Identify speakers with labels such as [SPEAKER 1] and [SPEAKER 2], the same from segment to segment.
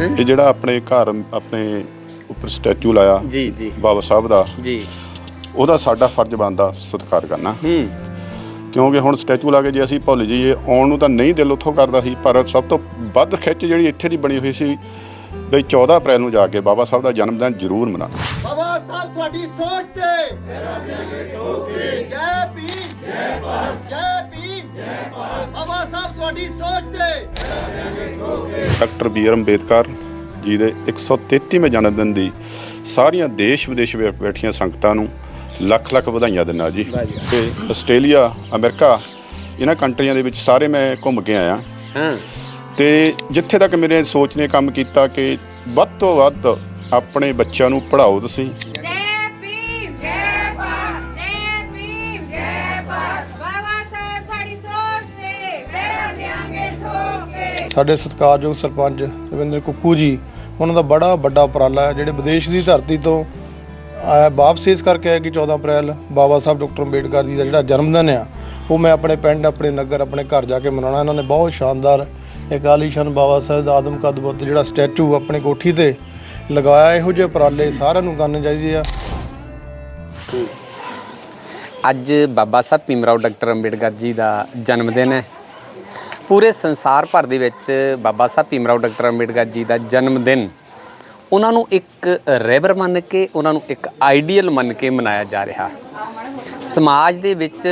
[SPEAKER 1] ਇਹ ਜਿਹੜਾ ਆਪਣੇ ਘਰ ਆਪਣੇ ਉੱਪਰ ਸਟੈਚੂ ਲਾਇਆ
[SPEAKER 2] ਜੀ ਜੀ।
[SPEAKER 1] ਬਾਬਾ ਸਾਹਿਬ ਦਾ
[SPEAKER 2] ਜੀ।
[SPEAKER 1] ਉਹਦਾ ਸਾਡਾ ਫਰਜ਼ ਬਣਦਾ ਸਤਿਕਾਰ ਕਰਨਾ।
[SPEAKER 2] ਹੂੰ।
[SPEAKER 1] ਕਿਉਂਕਿ ਹੁਣ ਸਟੈਚੂ ਲਾ ਕੇ ਜੇ ਅਸੀਂ ਭੁੱਲ ਜਾਈਏ ਆਉਣ ਨੂੰ ਤਾਂ ਨਹੀਂ ਦਿਲ ਉੱਥੋਂ ਕਰਦਾ ਸੀ ਪਰ ਸਭ ਤੋਂ ਵੱਧ ਖਿੱਚ ਜਿਹੜੀ ਇੱਥੇ ਦੀ ਬਣੀ ਹੋਈ ਸੀ ਬਈ 14 ਅਪ੍ਰੈਲ ਨੂੰ ਜਾ ਕੇ ਬਾਬਾ ਸਾਹਿਬ ਦਾ ਜਨਮ ਦਿਨ ਜ਼ਰੂਰ ਮਨਾਉਣਾ।
[SPEAKER 3] ਬਾਬਾ ਸਾਹਿਬ ਤੁਹਾਡੀ ਸੋਚ ਤੇ। ਮੇਰਾ ਜੈ ਭੀਮ ਜੈ ਭਾਰਤ ਜੈ ਬਾਬਾ ਸਾਹਿਬ ਤੁਹਾਡੀ ਸੋਚ ਤੇ।
[SPEAKER 1] ਡਾਕਟਰ ਬੀ ਆਰ ਅੰਬੇਦਕਰ ਜੀ ਦੇ 133ਵੇਂ ਜਨਮ ਦਿਨ ਦੀ ਸਾਰੀਆਂ ਦੇਸ਼ ਵਿਦੇਸ਼ ਵਿੱਚ ਬੈਠੀਆਂ ਸੰਗਤਾਂ ਨੂੰ ਲੱਖ ਲੱਖ ਵਧਾਈਆਂ ਦਿੰਦਾ ਜੀ। ਤੇ ਆਸਟ੍ਰੇਲੀਆ ਅਮਰੀਕਾ ਇਹਨਾਂ ਕੰਟਰੀਆਂ ਦੇ ਵਿੱਚ ਸਾਰੇ ਮੈਂ ਘੁੰਮ ਕੇ ਆਇਆ।
[SPEAKER 2] ਹਾਂ।
[SPEAKER 1] ਤੇ ਜਿੱਥੇ ਤੱਕ ਮੇਰੇ ਸੋਚ ਨੇ ਕੰਮ ਕੀਤਾ ਕਿ ਵੱਧ ਤੋਂ ਵੱਧ ਆਪਣੇ ਬੱਚਿਆਂ ਨੂੰ ਪੜ੍ਹਾਓ ਤੁਸੀਂ।
[SPEAKER 4] ਸਾਡੇ
[SPEAKER 5] ਸਤਿਕਾਰਯੋਗ ਸਰਪੰਚ ਰਵਿੰਦਰ ਕੁੱਕੂ ਜੀ, ਉਹਨਾਂ ਦਾ ਬੜਾ ਵੱਡਾ ਉਪਰਾਲਾ ਹੈ, ਜਿਹੜੇ ਵਿਦੇਸ਼ ਦੀ ਧਰਤੀ ਤੋਂ ਆਇਆ ਵਾਪਸ ਇਸ ਕਰਕੇ ਆਇਆ ਕਿ 14 ਅਪ੍ਰੈਲ ਬਾਬਾ ਸਾਹਿਬ ਡਾਕਟਰ ਅੰਬੇਡਕਰ ਜੀ ਦਾ ਜਿਹੜਾ ਜਨਮ ਦਿਨ ਆ, ਉਹ ਮੈਂ ਆਪਣੇ ਪਿੰਡ, ਆਪਣੇ ਨਗਰ, ਆਪਣੇ ਘਰ ਜਾ ਕੇ ਮਨਾਉਣਾ। ਇਹਨਾਂ ਨੇ ਬਹੁਤ ਸ਼ਾਨਦਾਰ ਇੱਕ ਆਲੀਸ਼ਾਨ ਬਾਬਾ ਸਾਹਿਬ ਦਾ ਆਦਮ ਕਦ ਬੁੱਤ ਜਿਹੜਾ ਸਟੈਚੂ ਆਪਣੇ ਕੋਠੀ ਤੇ ਲਗਾਇਆ, ਇਹੋ ਜਿਹੇ ਉਪਰਾਲੇ ਸਾਰਿਆਂ ਨੂੰ ਕਰਨੇ ਚਾਹੀਦੇ ਆ।
[SPEAKER 2] ਅੱਜ ਬਾਬਾ ਸਾਹਿਬ ਭੀਮਰਾਓ ਡਾਕਟਰ ਅੰਬੇਡਕਰ ਜੀ ਦਾ ਜਨਮ ਦਿਨ ਹੈ। ਪੂਰੇ ਸੰਸਾਰ ਭਰ ਦੇ ਵਿੱਚ ਬਾਬਾ ਸਾਹਿਬ ਭੀਮਰਾਓ ਡਾਕਟਰ ਅੰਬੇਡਕਰ ਜੀ ਦਾ ਜਨਮ ਦਿਨ ਉਹਨਾਂ ਨੂੰ ਇੱਕ ਰੈਬਰ ਮੰਨ ਕੇ, ਉਹਨਾਂ ਨੂੰ ਇੱਕ ਆਈਡੀਅਲ ਮੰਨ ਕੇ ਮਨਾਇਆ ਜਾ ਰਿਹਾ ਸਮਾਜ ਦੇ ਵਿੱਚ